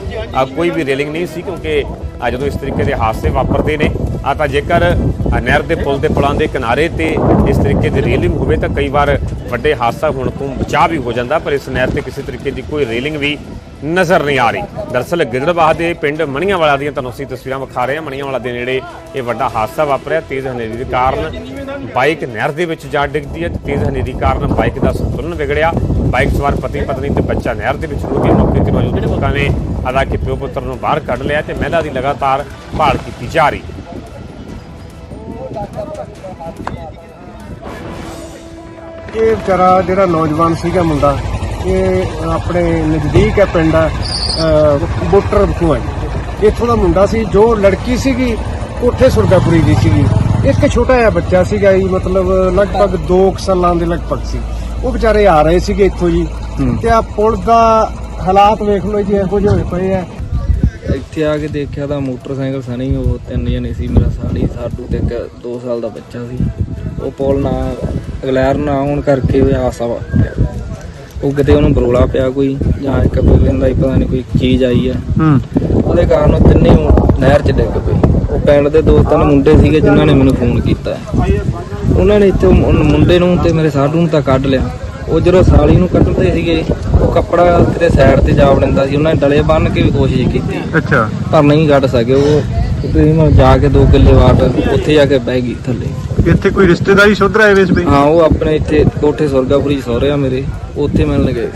ਕੋਈ ਵੀ ਰੇਲਿੰਗ ਨਹੀਂ ਸੀ ਕਿਉਂਕਿ ਜਦੋਂ ਇਸ ਤਰੀਕੇ ਦੇ ਹਾਦਸੇ ਵਾਪਰਦੇ ਨੇ, ਆ ਤਾਂ ਜੇਕਰ ਨਹਿਰ ਦੇ ਪੁਲ ਦੇ ਪੁਲਾਂ ਦੇ ਕਿਨਾਰੇ ਤੇ ਇਸ ਤਰੀਕੇ ਦੀ ਰੇਲਿੰਗ ਹੋਵੇ ਤਾਂ ਕਈ ਵਾਰ ਵੱਡੇ ਹਾਦਸਾ ਹੋਣ ਤੋਂ ਬਚਾਅ ਵੀ ਹੋ ਜਾਂਦਾ, ਪਰ ਇਸ ਨਹਿਰ ਤੇ ਕਿਸੇ ਤਰੀਕੇ ਦੀ ਕੋਈ ਰੇਲਿੰਗ ਵੀ ਨਜ਼ਰ ਨਹੀਂ ਆ ਰਹੀ। ਦਰਅਸਲ ਗਿੱਦੜਬਾਹਾ ਦੇ ਪਿੰਡ ਮਣੀਆਂਵਾਲਾ ਦੀਆਂ ਤੁਹਾਨੂੰ ਅਸੀਂ ਤਸਵੀਰਾਂ ਵਿਖਾ ਰਹੇ ਹਾਂ। ਮਣੀਆਂਵਾਲਾ ਦੇ ਨੇੜੇ ਇਹ ਵੱਡਾ ਹਾਦਸਾ ਵਾਪਰਿਆ। ਤੇਜ਼ ਹਨੇਰੀ ਦੇ ਕਾਰਨ ਬਾਈਕ ਨਹਿਰ ਦੇ ਵਿੱਚ ਜਾ ਡਿੱਗਦੀ ਹੈ ਤੇਜ਼ ਹਨੇਰੀ ਕਾਰਨ ਬਾਈਕ ਦਾ ਸੰਤੁਲਨ ਵਿਗੜਿਆ। ਬਾਈਕ ਸਵਾਰ ਪਤੀ ਪਤਨੀ ਤੇ ਬੱਚਾ ਨਹਿਰ ਦੇ ਵਿੱਚ ਰੁੜ ਗਏ ਮੌਕੇ ਤੇ ਮੌਜੂਦ ਲੋਕਾਂ ਨੇ ਆਦਾ ਕਿ ਪਿਓ ਪੁੱਤਰ ਨੂੰ ਬਾਹਰ ਕੱਢ ਲਿਆ ਤੇ ਮਹਿਲਾ ਦੀ ਲਗਾਤਾਰ ਭਾਲ ਕੀਤੀ ਜਾ ਰਹੀ। ਇਹ ਵਿਚਾਰਾ ਜਿਹੜਾ ਨੌਜਵਾਨ ਸੀਗਾ ਮੁੰਡਾ ਇਹ ਆਪਣੇ ਨਜ਼ਦੀਕ ਹੈ ਪਿੰਡ ਬੁੱਟਰ ਬਖੂਆ ਇੱਥੋਂ ਦਾ ਮੁੰਡਾ ਸੀ ਜੋ ਲੜਕੀ ਸੀਗੀ ਉੱਥੇ ਸੁਰਗਾਪੁਰੀ ਦੀ ਸੀਗੀ। ਇੱਕ ਛੋਟਾ ਜਿਹਾ ਬੱਚਾ ਸੀਗਾ ਜੀ ਮਤਲਬ ਲਗਭਗ 2 ਸਾਲਾਂ ਦੇ ਲਗਭਗ ਸੀ। ਉਹ ਵਿਚਾਰੇ ਆ ਰਹੇ ਸੀਗੇ ਇੱਥੋਂ ਜੀ। ਤੇ ਆ ਪੁਲ ਦਾ ਹਾਲਾਤ ਵੇਖ ਲਓ ਜੀ ਇਹੋ ਜਿਹੇ ਹੋਏ ਪਏ ਆ। ਇੱਥੇ ਆ ਕੇ ਦੇਖਿਆ ਤਾਂ ਮੋਟਰਸਾਈਕਲ ਸਣੀ ਉਹ ਤਿੰਨ ਜਣੇ ਸੀ ਮੇਰਾ ਸਾਲੀ ਸਾਡੂ ਤੇ ਇੱਕ 2 ਸਾਲ ਦਾ ਬੱਚਾ ਸੀ। ਉਹ ਪੁਲ ਨਾ ਅਗਲੈਰ ਨਾ ਹੋਣ ਕਰਕੇ ਆਸਾ ਵਾ ਉਹ ਕਿਤੇ ਉਹਨੂੰ ਬਰੋਲਾ ਪਿਆ ਕੋਈ ਜਾਂ ਇੱਕ ਕਹਿੰਦਾ ਹੀ ਪਤਾ ਨਹੀਂ ਕੋਈ ਚੀਜ਼ ਆਈ ਆ। ਉਹਦੇ ਕਾਰਨ ਉਹ ਤਿੰਨੇ ਉਹ ਨਹਿਰ 'ਚ ਡਿੱਗ ਪਏ। ਉਹ ਪਿੰਡ ਦੇ ਦੋ ਤਿੰਨ ਮੁੰਡੇ ਸੀਗੇ ਜਿਨ੍ਹਾਂ ਨੇ ਮੈਨੂੰ ਫੋਨ ਕੀਤਾ। ਉਹਨਾਂ ਨੇ ਇੱਥੇ ਉਹ ਮੁੰਡੇ ਨੂੰ ਤੇ ਮੇਰੇ ਸਾਡੂ ਨੂੰ ਤਾਂ ਕੱਢ ਲਿਆ। ਉਹ ਜਦੋਂ ਸਾਲੀ ਨੂੰ ਕੱਢਦੇ ਸੀਗੇ ਉਹ ਕੱਪੜਾ ਕਿਤੇ ਸਾਈਡ ਤੇ ਜਾ ਵੜਿੰਦਾ ਸੀ। ਉਹਨਾਂ ਨੇ ਡਲੇ ਬੰਨ ਕੇ ਵੀ ਕੋਸ਼ਿਸ਼ ਕੀਤੀ। ਅੱਛਾ। ਪਰ ਨਹੀਂ ਕੱਢ ਸਕੇ ਉਹ। ਤਕਰੀਬਨ ਜਾ ਕੇ 2 ਕਿੱਲੇ ਵਾਟ ਉੱਥੇ ਜਾ ਕੇ ਬਹਿ ਗਈ ਥੱਲੇ। ਇੱਥੇ ਕੋਈ ਰਿਸ਼ਤੇਦਾਰੀ ਸੁਧਰ ਆਏ ਵੇ ਇਸ ਬਈ ਹਾਂ ਉਹ ਆਪਣੇ ਇੱਥੇ ਕੋਠੇ ਸੁਰਗਾਪੁਰੀ ਸਹੁਰੇ ਆ ਮੇਰੇ। ਉੱਥੇ ਮਿਲਣ ਗਏ।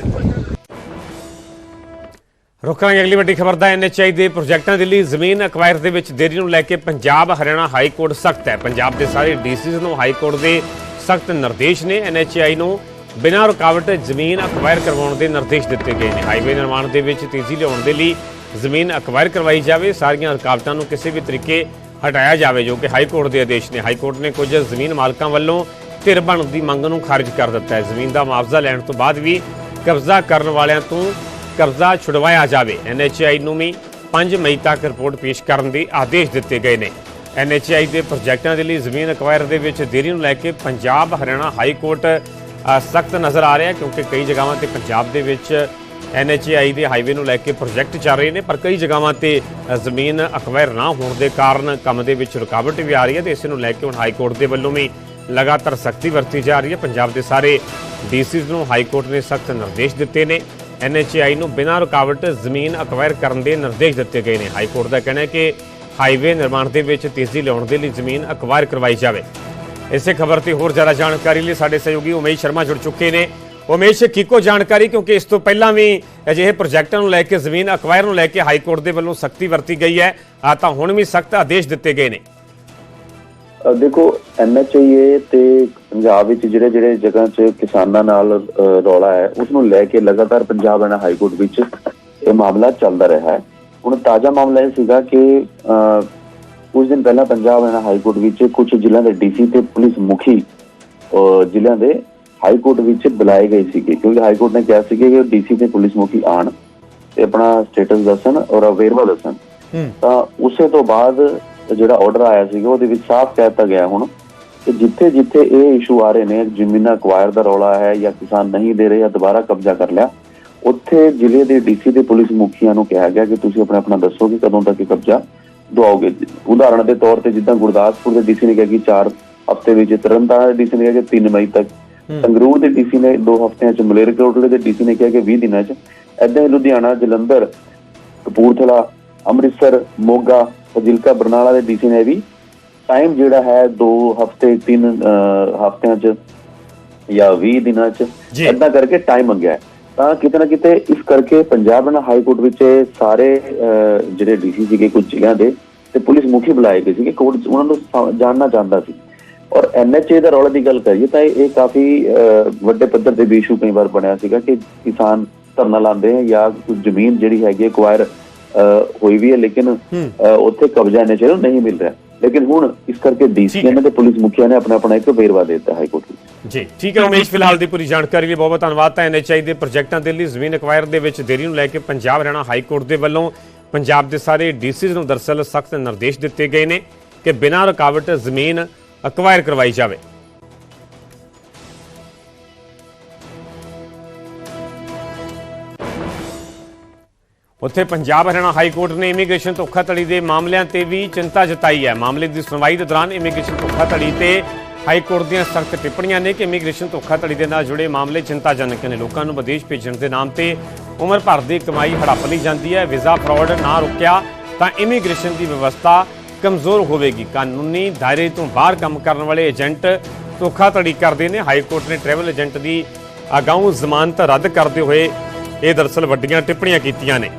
ਰੁਕਾਂਗੇ, ਅਗਲੀ ਵੱਡੀ ਖਬਰ ਦਾ ਐਨਐਚਆਈ ਦੇ ਪ੍ਰੋਜੈਕਟਾਂ ਦੇ ਲਈ ਜ਼ਮੀਨ ਅਕਵਾਇਰ ਦੇ ਵਿੱਚ ਦੇਰੀ ਨੂੰ ਲੈ ਕੇ ਪੰਜਾਬ ਹਰਿਆਣਾ ਹਾਈ ਕੋਰਟ ਸਖਤ ਹੈ। ਪੰਜਾਬ ਦੇ ਸਾਰੇ ਡੀਸੀਜ਼ ਨੂੰ ਹਾਈ ਕੋਰਟ ਦੇ ਸਖਤ ਨਿਰਦੇਸ਼ ਨੇ ਐਨਐਚਆਈ ਨੂੰ ਬਿਨਾਂ ਰੁਕਾਵਟ ਜ਼ਮੀਨ ਅਕਵਾਇਰ ਕਰਵਾਉਣ ਦੇ ਨਿਰਦੇਸ਼ ਦਿੱਤੇ ਗਏ ਨੇ। ਹਾਈਵੇ ਨਿਰਮਾਣ ਦੇ ਵਿੱਚ ਤੇਜ਼ੀ ਲਿਆਉਣ ਦੇ ਲਈ ਜ਼ਮੀਨ ਅਕਵਾਇਰ ਕਰਵਾਈ ਜਾਵੇ, ਸਾਰੀਆਂ ਰੁਕਾਵਟਾਂ ਨੂੰ ਕਿਸੇ ਵੀ ਤਰੀਕੇ ਹਟਾਇਆ ਜਾਵੇ, ਜੋ ਕਿ ਹਾਈ ਕੋਰਟ ਦੇ ਆਦੇਸ਼ ਨੇ। ਹਾਈ ਕੋਰਟ ਨੇ ਕੁਝ ਜ਼ਮੀਨ ਮਾਲਕਾਂ ਵੱਲੋਂ ਧਿਰ ਬਣਨ ਦੀ ਮੰਗ ਨੂੰ ਖਾਰਜ ਕਰ ਦਿੱਤਾ ਹੈ। ਜ਼ਮੀਨ ਦਾ ਮੁਆਵਜ਼ਾ ਲੈਣ ਤੋਂ ਬਾਅਦ ਵੀ ਕਬਜ਼ਾ ਕਰਨ ਵਾਲਿਆਂ ਤੋਂ ਕਬਜ਼ਾ ਛੁਡਵਾਇਆ ਜਾਵੇ। ਐਨਐਚਆਈ ਨੂੰ ਵੀ 5 ਮਈ ਤੱਕ ਰਿਪੋਰਟ ਪੇਸ਼ ਕਰਨ ਦੇ ਆਦੇਸ਼ ਦਿੱਤੇ ਗਏ ਨੇ। ਐਨਐਚਆਈ ਦੇ ਪ੍ਰੋਜੈਕਟਾਂ ਦੇ ਲਈ ਜ਼ਮੀਨ ਅਕਵਾਇਰ ਦੇ ਵਿੱਚ ਦੇਰੀ ਨੂੰ ਲੈ ਕੇ ਪੰਜਾਬ, ਹਰਿਆਣਾ ਹਾਈ ਕੋਰਟ ਸਖਤ ਨਜ਼ਰ ਆ ਰਿਹਾ ਕਿਉਂਕਿ ਕਈ ਜਗ੍ਹਾਵਾਂ ਤੇ ਪੰਜਾਬ ਦੇ ਵਿੱਚ ਐਨਐਚਆਈ ਦੇ ਹਾਈਵੇ ਨੂੰ ਲੈ ਕੇ ਪ੍ਰੋਜੈਕਟ ਚੱਲ ਰਹੇ ਨੇ, ਪਰ ਕਈ ਜਗ੍ਹਾਵਾਂ ਤੇ ਜ਼ਮੀਨ ਅਕਵਾਇਰ ਨਾ ਹੋਣ ਦੇ ਕਾਰਨ ਕੰਮ ਦੇ ਵਿੱਚ ਰੁਕਾਵਟ ਵੀ ਆ ਰਹੀ ਹੈ ਤੇ ਇਸ ਨੂੰ ਲੈ ਕੇ ਹੁਣ ਹਾਈ ਕੋਰਟ ਦੇ ਵੱਲੋਂ ਵੀ ਲਗਾਤਾਰ ਸਖਤੀ ਵਰਤੀ ਜਾ ਰਹੀ ਹੈ। ਪੰਜਾਬ ਦੇ ਸਾਰੇ ਡੀਸੀਜ਼ ਨੂੰ ਹਾਈ ਕੋਰਟ ਨੇ ਸਖਤ ਨਿਰਦੇਸ਼ ਦਿੱਤੇ ਨੇ। ਐਨਐਚਆਈ ਨੂੰ ਬਿਨਾਂ ਰੁਕਾਵਟ ਜ਼ਮੀਨ ਅਕਵਾਇਰ ਕਰਨ ਦੇ ਨਿਰਦੇਸ਼ ਦਿੱਤੇ ਗਏ ਨੇ। ਹਾਈ ਕੋਰਟ ਦਾ ਕਹਿਣਾ ਹੈ ਕਿ ਹਾਈਵੇ ਨਿਰਮਾਣ ਦੇ ਵਿੱਚ ਤੇਜ਼ੀ ਲਿਆਉਣ ਦੇ ਲਈ ਜ਼ਮੀਨ ਅਕਵਾਇਰ ਕਰਵਾਈ ਜਾਵੇ। ਇਸੇ ਖਬਰ ਤੇ ਹੋਰ ਜ਼ਿਆਦਾ ਜਾਣਕਾਰੀ ਲਈ ਸਾਡੇ ਸਹਿਯੋਗੀ ਉਮੇਸ਼ ਸ਼ਰਮਾ ਜੁੜ ਚੁੱਕੇ ਨੇ। ਉਮੇਸ਼ ਕੀ ਕੋ ਜਾਣਕਾਰੀ? ਕਿਉਂਕਿ ਇਸ ਤੋਂ ਪਹਿਲਾਂ ਵੀ ਅਜਿਹੇ ਪ੍ਰੋਜੈਕਟਾਂ ਨੂੰ ਲੈ ਕੇ, ਜ਼ਮੀਨ ਅਕਵਾਇਰ ਨੂੰ ਲੈ ਕੇ ਹਾਈ ਕੋਰਟ ਦੇ ਵੱਲੋਂ ਸਖਤੀ ਵਰਤੀ ਗਈ ਹੈ। ਆ ਤਾਂ ਹੁਣ ਵੀ ਸਖਤ ਆਦੇਸ਼ ਦਿੱਤੇ ਗਏ ਨੇ। ਦੇਖੋ ਐਨਐਚਆਈਏ ਤੇ ਪੰਜਾਬ ਵਿੱਚ ਜਿਹੜੇ ਜਿਹੜੇ ਜਗ੍ਹਾ 'ਚ ਕਿਸਾਨਾਂ ਨਾਲ ਰੌਲਾ ਹੈ ਉਸ ਨੂੰ ਲੈ ਕੇ ਲਗਾਤਾਰ ਪੰਜਾਬ ਐਂਡ ਹਾਈ ਕੋਰਟ ਵਿੱਚ ਇਹ ਮਾਮਲਾ ਚੱਲਦਾ ਰਿਹਾ ਹੈ। ਹੁਣ ਤਾਜ਼ਾ ਮਾਮਲਾ ਇਹ ਸੀਗਾ ਕਿ ਕੁਝ ਦਿਨ ਪਹਿਲਾਂ ਪੰਜਾਬ ਐਂਡ ਹਾਈ ਕੋਰਟ ਵਿੱਚ ਕੁਝ ਜ਼ਿਲ੍ਹਿਆਂ ਦੇ ਡੀਸੀ ਤੇ ਪੁਲਿਸ ਮੁਖੀ ਜ਼ਿਲ੍ਹਿਆਂ ਦੇ ਹਾਈ ਕੋਰਟ ਵਿੱਚ ਬੁਲਾਏ ਗਏ ਸੀਗੇ। ਕਿਉਂਕਿ ਹਾਈ ਕੋਰਟ ਨੇ ਕਿਹਾ ਸੀ ਕਿ ਡੀਸੀ ਤੇ ਪੁਲਿਸ ਮੁਖੀ ਆਣ ਤੇ ਆਪਣਾ ਸਟੇਟਸ ਦੱਸਣ ਔਰ ਵੇਰਵਾ ਦੱਸਣ। ਤਾਂ ਉਸੇ ਤੋਂ ਬਾਅਦ ਜਿਹੜਾ ਆਰਡਰ ਆਇਆ ਸੀਗਾ ਉਹਦੇ ਵਿੱਚ ਸਾਫ਼ ਕਹਿ ਦਿੱਤਾ ਗਿਆ ਹੁਣ ਕਿ ਜਿੱਥੇ ਜਿੱਥੇ ਇਹ ਇਸ਼ੂ ਆ ਰਹੇ ਨੇ ਜ਼ਮੀਨਾਂ ਅਕਵਾਇਰ ਦਾ ਰੌਲਾ ਹੈ ਜਾਂ ਕਿਸਾਨ ਨਹੀਂ ਦੇ ਰਹੇ ਜਾਂ ਦੁਬਾਰਾ ਕਬਜ਼ਾ ਕਰ ਲਿਆ ਉੱਥੇ ਜ਼ਿਲ੍ਹੇ ਦੇ ਡੀਸੀ ਤੇ ਪੁਲਿਸ ਮੁਖੀਆਂ ਨੂੰ ਕਿਹਾ ਗਿਆ ਕਿ ਤੁਸੀਂ ਆਪਣਾ ਆਪਣਾ ਦੱਸੋ ਕਿ ਕਦੋਂ ਤੱਕ ਇਹ ਕਬਜ਼ਾ ਦਵਾਓਗੇ। ਉਦਾਹਰਣ ਦੇ ਤੌਰ ਤੇ ਜਿੱਦਾਂ ਗੁਰਦਾਸਪੁਰ ਦੇ ਡੀਸੀ ਨੇ ਕਿਹਾ ਕਿ 4 ਹਫ਼ਤੇ ਵਿੱਚ ਤਰਨਤਾਰਨ ਦੇ ਡੀਸੀ ਨੇ ਕਿਹਾ ਕਿ 3 ਮਈ ਤੱਕ ਸੰਗਰੂਰ ਦੇ ਡੀਸੀ ਨੇ 2 ਹਫ਼ਤਿਆਂ ਚ ਮਲੇਰਕੋਟਲੇ ਦੇ ਡੀਸੀ ਨੇ ਕਿਹਾ ਕਿ 20 ਦਿਨਾਂ ਚ। ਏਦਾਂ ਹੀ ਲੁਧਿਆਣਾ ਜਲੰਧਰ ਕਪੂਰਥਲਾ ਅੰਮ੍ਰਿਤਸਰ ਮੋਗਾ ਫਜ਼ਿਲਕਾ ਬਰਨਾਲਾ ਦੇ ਡੀਸੀ ਨੇ ਵੀ ਟਾਈਮ ਜਿਹੜਾ ਹੈ 2 ਹਫ਼ਤੇ 3 ਹਫ਼ਤਿਆਂ ਚ ਜਾਂ 20 ਦਿਨਾਂ ਚ। ਏਦਾਂ ਕਰਕੇ ਟਾਈਮ ਮੰਗਿਆ ਹੈ। ਤਾਂ ਕਿਤੇ ਨਾ ਕਿਤੇ ਇਸ ਕਰਕੇ ਪੰਜਾਬ ਨਾਲ ਹਾਈ ਕੋਰਟ ਵਿੱਚ ਸਾਰੇ ਜਿਹੜੇ ਡੀਸੀ ਸੀਗੇ ਕੁਝ ਜ਼ਿਲ੍ਹਿਆਂ ਦੇ ਤੇ ਪੁਲਿਸ ਮੁਖੀ ਬੁਲਾਏ ਗਏ ਸੀਗੇ ਕੋਰਟ ਉਹਨਾਂ ਨੂੰ ਜਾਣਨਾ ਚਾਹੁੰਦਾ ਸੀ ਔਰ ਐਨਐਚਏ ਦਾ ਰੌਲਾ ਦੀ ਗੱਲ ਕਰੀਏ ਤਾਂ ਇਹ ਕਾਫੀ ਵੱਡੇ ਪੱਧਰ ਤੇ ਵੀ ਇਸ਼ੂ ਕਈ ਵਾਰ ਬਣਿਆ ਸੀਗਾ ਕਿ ਕਿਸਾਨ ਧਰਨਾ ਲਾਉਂਦੇ ਹੈ ਜਾਂ ਜ਼ਮੀਨ ਜਿਹੜੀ ਹੈਗੀ ਐਕਵਾਇਰ ਹੋਈ ਵੀ ਹੈ ਲੇਕਿਨ ਉੱਥੇ ਕਬਜ਼ਾ ਨੂੰ ਨਹੀਂ ਮਿਲ ਰਿਹਾ। ਲੇਕਿਨ ਹੁਣ ਇਸ ਕਰਕੇ ਡੀਸੀ ਨੇ ਤੇ ਪੁਲਿਸ ਮੁਖੀਆਂ ਨੇ ਆਪਣਾ ਆਪਣਾ ਇੱਕ ਵੇਰਵਾ ਦਿੱਤਾ ਹਾਈ ਕੋਰਟ ਵਿੱਚ। ਜੀ ਠੀਕ ਹੈ ਉਮੇਸ਼ ਫਿਲਹਾਲ ਦੀ ਪੂਰੀ ਜਾਣਕਾਰੀ ਲਈ ਬਹੁਤ ਬਹੁਤ ਧੰਨਵਾਦ। ਤਾਂ ਐਨਐਚਆਈ ਦੇ ਪ੍ਰੋਜੈਕਟਾਂ ਦੇ ਲਈ ਜ਼ਮੀਨ ਅਕਵਾਇਰ ਦੇ ਵਿੱਚ ਦੇਰੀ ਨੂੰ ਲੈ ਕੇ ਪੰਜਾਬ ਹਰਿਆਣਾ ਹਾਈ ਕੋਰਟ ਦੇ ਵੱਲੋਂ ਪੰਜਾਬ ਦੇ ਸਾਰੇ ਡੀਸੀਜ਼ ਨੂੰ ਦਰਸਲ ਸਖਤ ਨਿਰਦੇਸ਼ ਦਿੱਤੇ ਗਏ ਨੇ ਕਿ ਬਿਨਾਂ ਰੁਕਾਵਟ ਜ਼ਮੀਨ ਅਕਵਾਇਰ ਕਰਵਾਈ ਜਾਵੇ। ਉੱਥੇ ਪੰਜਾਬ ਹਰਿਆਣਾ ਹਾਈ ਕੋਰਟ ਨੇ ਇਮੀਗ੍ਰੇਸ਼ਨ ਧੋਖਾਧੜੀ ਦੇ ਮਾਮਲਿਆਂ ਤੇ ਵੀ ਚਿੰਤਾ ਜਤਾਈ ਹੈ। ਮਾਮਲੇ ਦੀ ਸੁਣਵਾਈ ਦੇ ਦੌਰਾਨ ਇਮੀਗ੍ਰੇਸ਼ਨ ਧੋਖਾਧੜੀ ਤੇ ਹਾਈ ਕੋਰਟ ਦੀਆਂ ਸਖਤ ਟਿੱਪਣੀਆਂ ਨੇ ਕਿ ਇਮੀਗ੍ਰੇਸ਼ਨ ਧੋਖਾਧੜੀ ਦੇ ਨਾਲ ਜੁੜੇ ਮਾਮਲੇ ਚਿੰਤਾਜਨਕ ਨੇ। ਲੋਕਾਂ ਨੂੰ ਵਿਦੇਸ਼ ਭੇਜਣ ਦੇ ਨਾਮ ਤੇ ਉਮਰ ਭਰ ਦੀ ਕਮਾਈ ਹੜੱਪ ਲਈ ਜਾਂਦੀ ਹੈ। ਵੀਜ਼ਾ ਫਰਾਡ ਨਾ ਰੁਕਿਆ ਤਾਂ ਇਮੀਗ੍ਰੇਸ਼ਨ ਦੀ ਵਿਵਸਥਾ ਕਮਜ਼ੋਰ ਹੋਵੇਗੀ। ਕਾਨੂੰਨੀ ਦਾਇਰੇ ਤੋਂ ਬਾਹਰ ਕੰਮ ਕਰਨ ਵਾਲੇ ਏਜੰਟ ਧੋਖਾਧੜੀ ਕਰਦੇ ਨੇ। ਹਾਈ ਕੋਰਟ ਨੇ ਟਰੈਵਲ ਏਜੰਟ ਦੀ ਅਗਾਊਂ ਜ਼ਮਾਨਤ ਰੱਦ ਕਰਦੇ ਹੋਏ ਇਹ ਦਰਅਸਲ ਵੱਡੀਆਂ ਟਿੱਪਣੀਆਂ ਕੀਤੀਆਂ ਨੇ।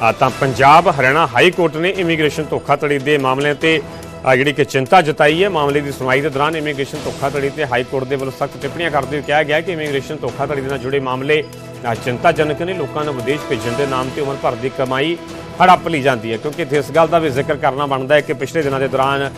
ਤਾਂ ਪੰਜਾਬ, ਹਰਿਆਣਾ ਹਾਈ ਕੋਰਟ ਨੇ ਇਮੀਗ੍ਰੇਸ਼ਨ ਧੋਖਾਧੜੀ ਦੇ ਮਾਮਲਿਆਂ ਤੇ ਜਿਹੜੀ ਕਿ ਚਿੰਤਾ ਜਤਾਈ ਹੈ, ਮਾਮਲੇ ਦੀ ਸੁਣਵਾਈ ਦੇ ਦੌਰਾਨ ਇਮੀਗ੍ਰੇਸ਼ਨ ਧੋਖਾਧੜੀ ਤੇ ਹਾਈ ਕੋਰਟ ਦੇ ਵੱਲੋਂ ਸਖਤ ਟਿੱਪਣੀਆਂ ਕਰਦੇ ਹੋਏ ਕਿਹਾ ਗਿਆ ਕਿ ਇਮੀਗ੍ਰੇਸ਼ਨ ਧੋਖਾਧੜੀ ਦੇ ਨਾਲ ਜੁੜੇ ਮਾਮਲੇ ਚਿੰਤਾਜਨਕ ਨੇ, ਲੋਕਾਂ ਨੂੰ ਵਿਦੇਸ਼ ਭੇਜਣ ਦੇ ਨਾਮ ਤੇ ਉਮਰ ਭਰ ਦੀ ਕਮਾਈ ਹੜੱਪ ਲਈ ਜਾਂਦੀ ਹੈ, ਕਿਉਂਕਿ ਇੱਥੇ ਇਸ ਗੱਲ ਦਾ ਵੀ ਜ਼ਿਕਰ ਕਰਨਾ ਬਣਦਾ ਹੈ ਕਿ ਪਿਛਲੇ ਦਿਨਾਂ ਦੇ ਦੌਰਾਨ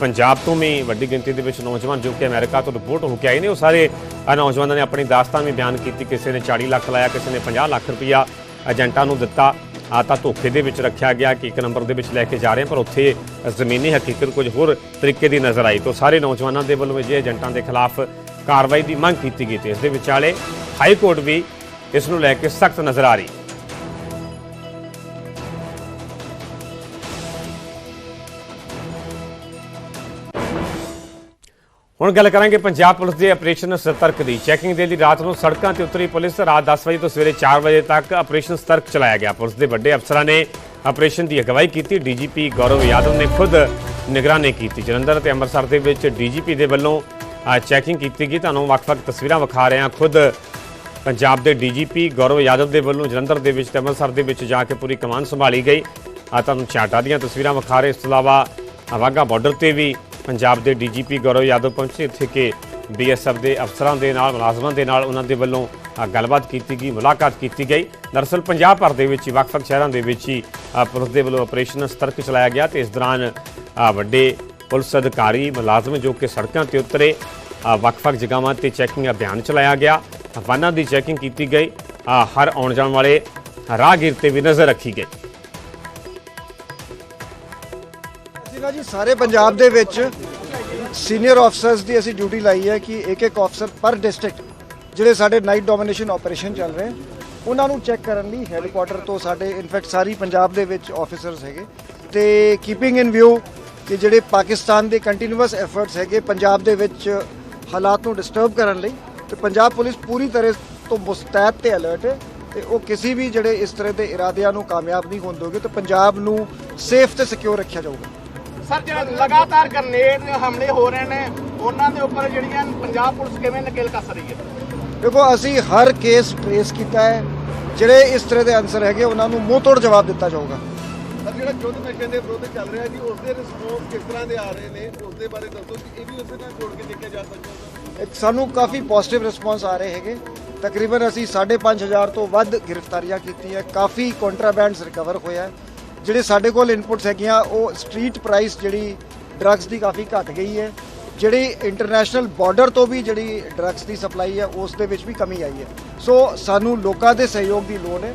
ਪੰਜਾਬ ਤੋਂ ਵੀ ਵੱਡੀ ਗਿਣਤੀ ਦੇ ਵਿੱਚ ਨੌਜਵਾਨ ਜੋ ਕਿ ਅਮਰੀਕਾ ਤੋਂ ਰਿਪੋਰਟ ਹੋ ਕੇ ਆਏ ਨੇ, ਉਹ ਸਾਰੇ ਨੌਜਵਾਨਾਂ ਨੇ ਆਪਣੀ ਦਾਸਤਾਨ ਵੀ ਬਿਆਨ ਕੀਤੀ, ਕਿਸੇ ਨੇ 40 ਲੱਖ ਲਾਇਆ, ਕਿਸੇ ਨੇ 50 ਲੱਖ ਰੁਪਇਆ ਏਜੰਟਾਂ ਨੂੰ ਦਿੱਤਾ। ਆ ਤਾਂ ਧੋਖੇ ਦੇ ਵਿੱਚ ਰੱਖਿਆ ਗਿਆ ਕਿ ਇੱਕ ਨੰਬਰ ਦੇ ਵਿੱਚ ਲੈ ਕੇ ਜਾ ਰਹੇ ਹਾਂ, ਪਰ ਉੱਥੇ ਜ਼ਮੀਨੀ ਹਕੀਕਤ ਕੁਝ ਹੋਰ ਤਰੀਕੇ ਦੀ ਨਜ਼ਰ ਆਈ। ਤਾਂ ਸਾਰੇ ਨੌਜਵਾਨਾਂ ਦੇ ਵੱਲੋਂ ਜੇ ਏਜੰਟਾਂ ਦੇ ਖਿਲਾਫ ਕਾਰਵਾਈ ਦੀ ਮੰਗ ਕੀਤੀ ਗਈ ਤੇ ਇਸ ਦੇ ਵਿਚਾਲੇ ਹਾਈ ਕੋਰਟ ਵੀ ਇਸ ਨੂੰ ਲੈ ਕੇ ਸਖਤ ਨਜ਼ਰ ਆ ਰਹੀ। ਹੁਣ ਗੱਲ ਕਰਾਂਗੇ ਪੰਜਾਬ ਪੁਲਿਸ ਦੇ ਆਪਰੇਸ਼ਨ ਸਤਰਕ ਦੀ। ਚੈਕਿੰਗ ਦੇ ਲਈ ਰਾਤ ਨੂੰ ਸੜਕਾਂ ਤੇ ਉਤਰੀ ਪੁਲਿਸ ਰਾਤ 10 ਵਜੇ ਤੋਂ ਸਵੇਰੇ 4 ਵਜੇ ਤੱਕ ਆਪਰੇਸ਼ਨ ਸਤਰਕ ਚਲਾਇਆ ਗਿਆ। ਪੁਲਿਸ ਦੇ ਵੱਡੇ ਅਫਸਰਾਂ ਨੇ ਆਪਰੇਸ਼ਨ ਦੀ ਅਗਵਾਈ ਕੀਤੀ। ਡੀਜੀਪੀ ਗੌਰਵ ਯਾਦਵ ਨੇ ਖੁਦ ਨਿਗਰਾਨੀ ਕੀਤੀ। ਜਲੰਧਰ ਤੇ ਅੰਮ੍ਰਿਤਸਰ ਦੇ ਵਿੱਚ ਡੀਜੀਪੀ ਦੇ ਵੱਲੋਂ ਚੈਕਿੰਗ ਕੀਤੀ ਗਈ। ਤੁਹਾਨੂੰ ਵੱਖ-ਵੱਖ ਤਸਵੀਰਾਂ ਵਿਖਾ ਰਹੇ ਹਾਂ ਖੁਦ। ਪੰਜਾਬ ਦੇ ਡੀਜੀਪੀ ਗੌਰਵ ਯਾਦਵ ਦੇ ਵੱਲੋਂ ਜਲੰਧਰ ਦੇ ਵਿੱਚ ਤੇ ਅੰਮ੍ਰਿਤਸਰ ਦੇ ਵਿੱਚ ਜਾ ਕੇ ਪੂਰੀ ਕਮਾਨ ਸੰਭਾਲੀ ਗਈ। ਆ ਤੁਹਾਨੂੰ ਚਾਟਾ ਦੀਆਂ ਤਸਵੀਰਾਂ ਵਿਖਾ ਰਹੇ ਇਸ ਤੋਂ ਇਲਾਵਾ ਵਾਹਗਾ ਬਾਰਡਰ ਤੇ ਵੀ ਪੰਜਾਬ ਦੇ ਡੀਜੀਪੀ ਗੌਰਵ ਯਾਦਵ ਪਹੁੰਚੇ, ਇੱਥੇ ਕਿ ਬੀਐਸਐਫ ਦੇ ਅਫਸਰਾਂ ਦੇ ਨਾਲ, ਮੁਲਾਜ਼ਮਾਂ ਦੇ ਨਾਲ ਉਹਨਾਂ ਦੇ ਵੱਲੋਂ ਗੱਲਬਾਤ ਕੀਤੀ ਗਈ, ਮੁਲਾਕਾਤ ਕੀਤੀ ਗਈ। ਦਰਅਸਲ ਪੰਜਾਬ ਭਰ ਦੇ ਵਿੱਚ ਹੀ, ਵੱਖ-ਵੱਖ ਸ਼ਹਿਰਾਂ ਦੇ ਵਿੱਚ ਹੀ ਪੁਲਿਸ ਦੇ ਵੱਲੋਂ ਆਪਰੇਸ਼ਨ ਸਤਰਕ ਚਲਾਇਆ ਗਿਆ ਤੇ ਇਸ ਦੌਰਾਨ ਵੱਡੇ ਪੁਲਿਸ ਅਧਿਕਾਰੀ, ਮੁਲਾਜ਼ਮ ਜੋ ਕਿ ਸੜਕਾਂ ਤੇ ਉਤਰੇ ਵੱਖ-ਵੱਖ ਜਗ੍ਹਾਵਾਂ ਤੇ ਚੈਕਿੰਗ ਅਭਿਆਨ ਚਲਾਇਆ ਗਿਆ। ਵਾਹਨਾਂ ਦੀ ਚੈਕਿੰਗ ਕੀਤੀ ਗਈ। ਹਰ ਆਉਣ ਜਾਣ ਵਾਲੇ ਰਾਹਗੀਰ ਤੇ ਵੀ ਨਜ਼ਰ ਰੱਖੀ ਗਈ। ਜੀ, ਸਾਰੇ ਪੰਜਾਬ ਦੇ ਵਿੱਚ ਸੀਨੀਅਰ ਆਫਸਰਸ ਦੀ ਅਸੀਂ ਡਿਊਟੀ ਲਾਈ ਹੈ ਕਿ ਇੱਕ ਇੱਕ ਆਫਸਰ ਪਰ ਡਿਸਟ੍ਰਿਕਟ ਜਿਹੜੇ ਸਾਡੇ ਨਾਈਟ ਡੋਮੀਨੇਸ਼ਨ ਆਪਰੇਸ਼ਨ ਚੱਲ ਰਹੇ ਉਹਨਾਂ ਨੂੰ ਚੈੱਕ ਕਰਨ ਲਈ ਹੈੱਡਕੁਆਟਰ ਤੋਂ ਸਾਡੇ ਇਨਫੈਕਟ ਸਾਰੀ ਪੰਜਾਬ ਦੇ ਵਿੱਚ ਆਫੀਸਰਸ ਹੈਗੇ। ਤੇ ਕੀਪਿੰਗ ਇਨ ਵਿਊ ਕਿ ਜਿਹੜੇ ਪਾਕਿਸਤਾਨ ਦੇ ਕੰਟੀਨਿਊਸ ਐਫਰਟਸ ਹੈਗੇ ਪੰਜਾਬ ਦੇ ਵਿੱਚ ਹਾਲਾਤ ਨੂੰ ਡਿਸਟਰਬ ਕਰਨ ਲਈ, ਤੇ ਪੰਜਾਬ ਪੁਲਿਸ ਪੂਰੀ ਤਰ੍ਹਾਂ ਤੋਂ ਮੁਸਤੈਦ ਤੇ ਅਲਰਟ ਹੈ ਤੇ ਉਹ ਕਿਸੇ ਵੀ ਜਿਹੜੇ ਇਸ ਤਰ੍ਹਾਂ ਦੇ ਇਰਾਦਿਆਂ ਨੂੰ ਕਾਮਯਾਬ ਨਹੀਂ ਹੋਣ ਦੋਗੇ, ਤੇ ਪੰਜਾਬ ਨੂੰ ਸੇਫ ਤੇ ਸਿਕਿਉਰ ਰੱਖਿਆ ਜਾਊਗਾ। ਸਰ ਜਿਹੜਾ ਲਗਾਤਾਰ ਗ੍ਰਨੇਡ ਹਮਲੇ ਹੋ ਰਹੇ ਨੇ ਉਹਨਾਂ ਦੇ ਉੱਪਰ ਜਿਹੜੀਆਂ ਪੰਜਾਬ ਪੁਲਿਸ ਕਿਵੇਂ ਨਕੇਲ ਕੱਸ ਰਹੀ ਹੈ? ਦੇਖੋ ਅਸੀਂ ਹਰ ਕੇਸ ਟ੍ਰੇਸ ਕੀਤਾ ਹੈ ਜਿਹੜੇ ਇਸ ਤਰ੍ਹਾਂ ਦੇ ਆਨਸਰ ਹੈਗੇ ਉਹਨਾਂ ਨੂੰ ਮੂੰਹ ਤੋੜ ਜਵਾਬ ਦਿੱਤਾ ਜਾਊਗਾ। ਸਰ ਜਿਹੜਾ ਯੁੱਧ ਨਸ਼ੇ ਦੇ ਵਿਰੁੱਧ ਚੱਲ ਰਿਹਾ ਜੀ ਉਸ ਦੇ ਰਿਸਪੌਂਸ ਕਿਸ ਤਰ੍ਹਾਂ ਦੇ ਆ ਰਹੇ ਨੇ? ਉਸ ਦੇ ਬਾਰੇ ਦੱਸੋ ਕਿ ਇਹ ਵੀ ਉਸੇ ਨਾਲ ਜੋੜ ਕੇ ਦੇਖਿਆ ਜਾ ਸਕਦਾ ਇੱਕ ਸਾਨੂੰ ਕਾਫੀ ਪੋਜ਼ਿਟਿਵ ਰਿਸਪੌਂਸ ਆ ਰਹੇ ਹੈਗੇ। ਤਕਰੀਬਨ ਅਸੀਂ 5.5000 ਤੋਂ ਵੱਧ ਗ੍ਰਿਫਤਾਰੀਆਂ ਕੀਤੀਆਂ ਕਾਫੀ ਕੰਟਰਾਬੈਂਡਸ ਰਿਕਵਰ ਹੋਇਆ ਹੈ। ਜਿਹੜੇ ਸਾਡੇ ਕੋਲ ਇਨਪੁਟਸ ਹੈਗੀਆਂ, ਉਹ ਸਟਰੀਟ ਪ੍ਰਾਈਸ ਜਿਹੜੀ ਡਰੱਗਸ ਦੀ ਕਾਫੀ ਘਟ ਗਈ ਹੈ। ਜਿਹੜੀ ਇੰਟਰਨੈਸ਼ਨਲ ਬਾਰਡਰ ਤੋਂ ਵੀ ਜਿਹੜੀ ਡਰੱਗਸ ਦੀ ਸਪਲਾਈ ਹੈ, ਉਸ ਦੇ ਵਿੱਚ ਵੀ ਕਮੀ ਆਈ ਹੈ। ਸੋ ਸਾਨੂੰ ਲੋਕਾਂ ਦੇ ਸਹਿਯੋਗ ਦੀ ਲੋੜ ਹੈ।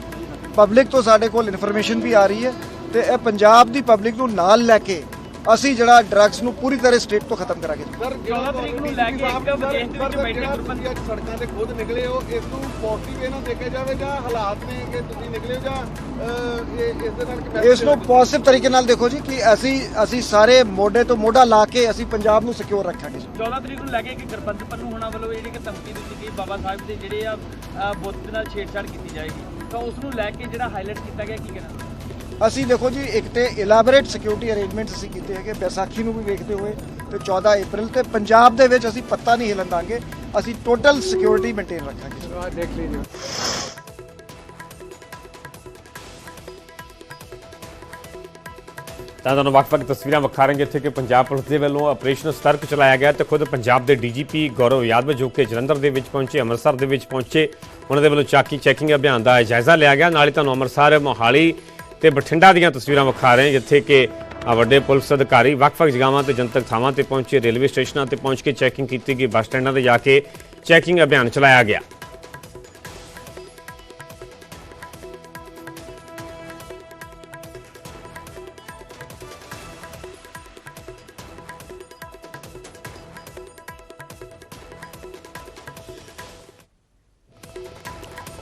ਪਬਲਿਕ ਤੋਂ ਸਾਡੇ ਕੋਲ ਇਨਫੋਰਮੇਸ਼ਨ ਵੀ ਆ ਰਹੀ ਹੈ ਤੇ ਇਹ ਪੰਜਾਬ ਦੀ ਪਬਲਿਕ ਨੂੰ ਨਾਲ ਲੈ ਕੇ ਅਸੀਂ ਜਿਹੜਾ ਡਰੱਗਸ ਨੂੰ ਪੂਰੀ ਤਰ੍ਹਾਂ ਸਟੇਟ ਤੋਂ ਖਤਮ ਕਰਾਂਗੇ। ਸਰ 14 ਤਰੀਕ ਨੂੰ ਲੈ ਕੇ ਇੱਕ ਵਿਦੇਸ਼ ਦੇ ਵਿੱਚ ਬੈਠੇ ਤੁਸੀਂ ਅੱਜ ਸੜਕਾਂ ਤੇ ਖੁਦ ਨਿਕਲੇ ਹੋ ਇਸ ਨੂੰ ਪੋਜ਼ਿਟਿਵ ਨਾਲ ਦੇਖਿਆ ਜਾਵੇ ਜਾਂ ਹਾਲਾਤ ਨੇ ਕਿ ਤੁਸੀਂ ਨਿਕਲੇ ਹੋ ਜਾਂ ਅਹ, ਇਹ ਇਸ ਦੇ ਨਾਲ ਕਿ ਇਸ ਨੂੰ ਪੋਜ਼ਿਟਿਵ ਤਰੀਕੇ ਨਾਲ ਦੇਖੋ ਜੀ ਕਿ ਅਸੀਂ ਅਸੀਂ ਸਾਰੇ ਮੋਢੇ ਤੋਂ ਮੋਢਾ ਲਾ ਕੇ ਅਸੀਂ ਪੰਜਾਬ ਨੂੰ ਸਿਕਿਉਰ ਰੱਖਾਂਗੇ 14 ਤਰੀਕ ਨੂੰ ਲੈ ਕੇ ਕਿ ਗੁਰਬੰਦ ਪੰਨੂ ਹੋਣਾ ਵੱਲੋਂ ਜਿਹੜੀ ਕਿ ਧਮਕੀ ਦਿੱਤੀ ਗਈ ਬਾਬਾ ਸਾਹਿਬ ਦੇ ਜਿਹੜੇ ਆ ਬੁੱਤ ਦੇ ਨਾਲ ਛੇੜਛਾੜ ਕੀਤੀ ਜਾਏਗੀ। ਤਾਂ ਉਸ ਨੂੰ ਲੈ ਕੇ ਜਿਹੜਾ ਹਾਈਲਾਈਟ ਕੀਤਾ ਗਿਆ ਕੀ ਕਹਿਣਾ? ਅਸੀਂ ਦੇਖੋ ਜੀ ਇੱਕ ਤੇ ਇਲਾਬੋਰੇਟ ਸਿਕਿਉਰਿਟੀ ਅਰੇਂਜਮੈਂਟਸ ਅਸੀਂ ਕੀਤੇ ਹੈਗੇ ਵਿਸਾਖੀ ਨੂੰ ਵੀ ਵੇਖਦੇ ਹੋਏ ਤੇ 14 ਅਪ੍ਰੈਲ ਤੇ ਪੰਜਾਬ ਦੇ ਵਿੱਚ ਅਸੀਂ ਪੱਤਾ ਨਹੀਂ ਹਿਲਣ ਦਾਂਗੇ ਅਸੀਂ ਟੋਟਲ ਸਿਕਿਉਰਿਟੀ ਮੇਨਟੇਨ ਰੱਖਾਂਗੇ। ਦੇਖ ਲੀजिए ਤਾਂ ਤੁਹਾਨੂੰ ਵੱਖ-ਵੱਖ ਤਸਵੀਰਾਂ ਵਿਖਾ ਰਹੇ ਹਾਂ ਜਿੱਥੇ ਕਿ ਪੰਜਾਬ ਪੁਲਿਸ ਦੇ ਵੱਲੋਂ ਆਪਰੇਸ਼ਨ ਸਤਰਕ ਚਲਾਇਆ ਗਿਆ ਤੇ ਖੁਦ ਪੰਜਾਬ ਦੇ ਡੀਜੀਪੀ ਗੌਰਵ ਯਾਦਵ ਜੋ ਕਿ ਜਲੰਧਰ ਦੇ ਵਿੱਚ ਪਹੁੰਚੇ ਅੰਮ੍ਰਿਤਸਰ ਦੇ ਵਿੱਚ ਪਹੁੰਚੇ ਉਹਨਾਂ ਦੇ ਵੱਲੋਂ ਚਾਕੀ ਚੈਕਿੰਗ ਅਭਿਆਨ ਦਾ ਜਾਇਜ਼ਾ ਲਿਆ ਗਿਆ। ਨਾਲ ਹੀ ਤੁਹਾਨੂੰ ਅੰਮ੍ਰਿਤਸਰ ਮੋਹਾਲੀ ਤੇ ਬਠਿੰਡਾ ਦੀਆਂ ਤਸਵੀਰਾਂ ਵਿਖਾ ਰਹੇ ਹਾਂ, ਜਿੱਥੇ ਕਿ ਵੱਡੇ ਪੁਲਿਸ ਅਧਿਕਾਰੀ ਵੱਖ-ਵੱਖ ਜਗ੍ਹਾਵਾਂ ਤੇ ਜਨਤਕ ਥਾਵਾਂ ਤੇ ਪਹੁੰਚੇ, ਰੇਲਵੇ ਸਟੇਸ਼ਨਾਂ ਤੇ ਪਹੁੰਚ ਕੇ ਚੈਕਿੰਗ ਕੀਤੀ ਗਈ, ਬੱਸ ਸਟੈਂਡਾਂ ਤੇ ਜਾ ਕੇ ਚੈਕਿੰਗ ਅਭਿਆਨ ਚਲਾਇਆ ਗਿਆ।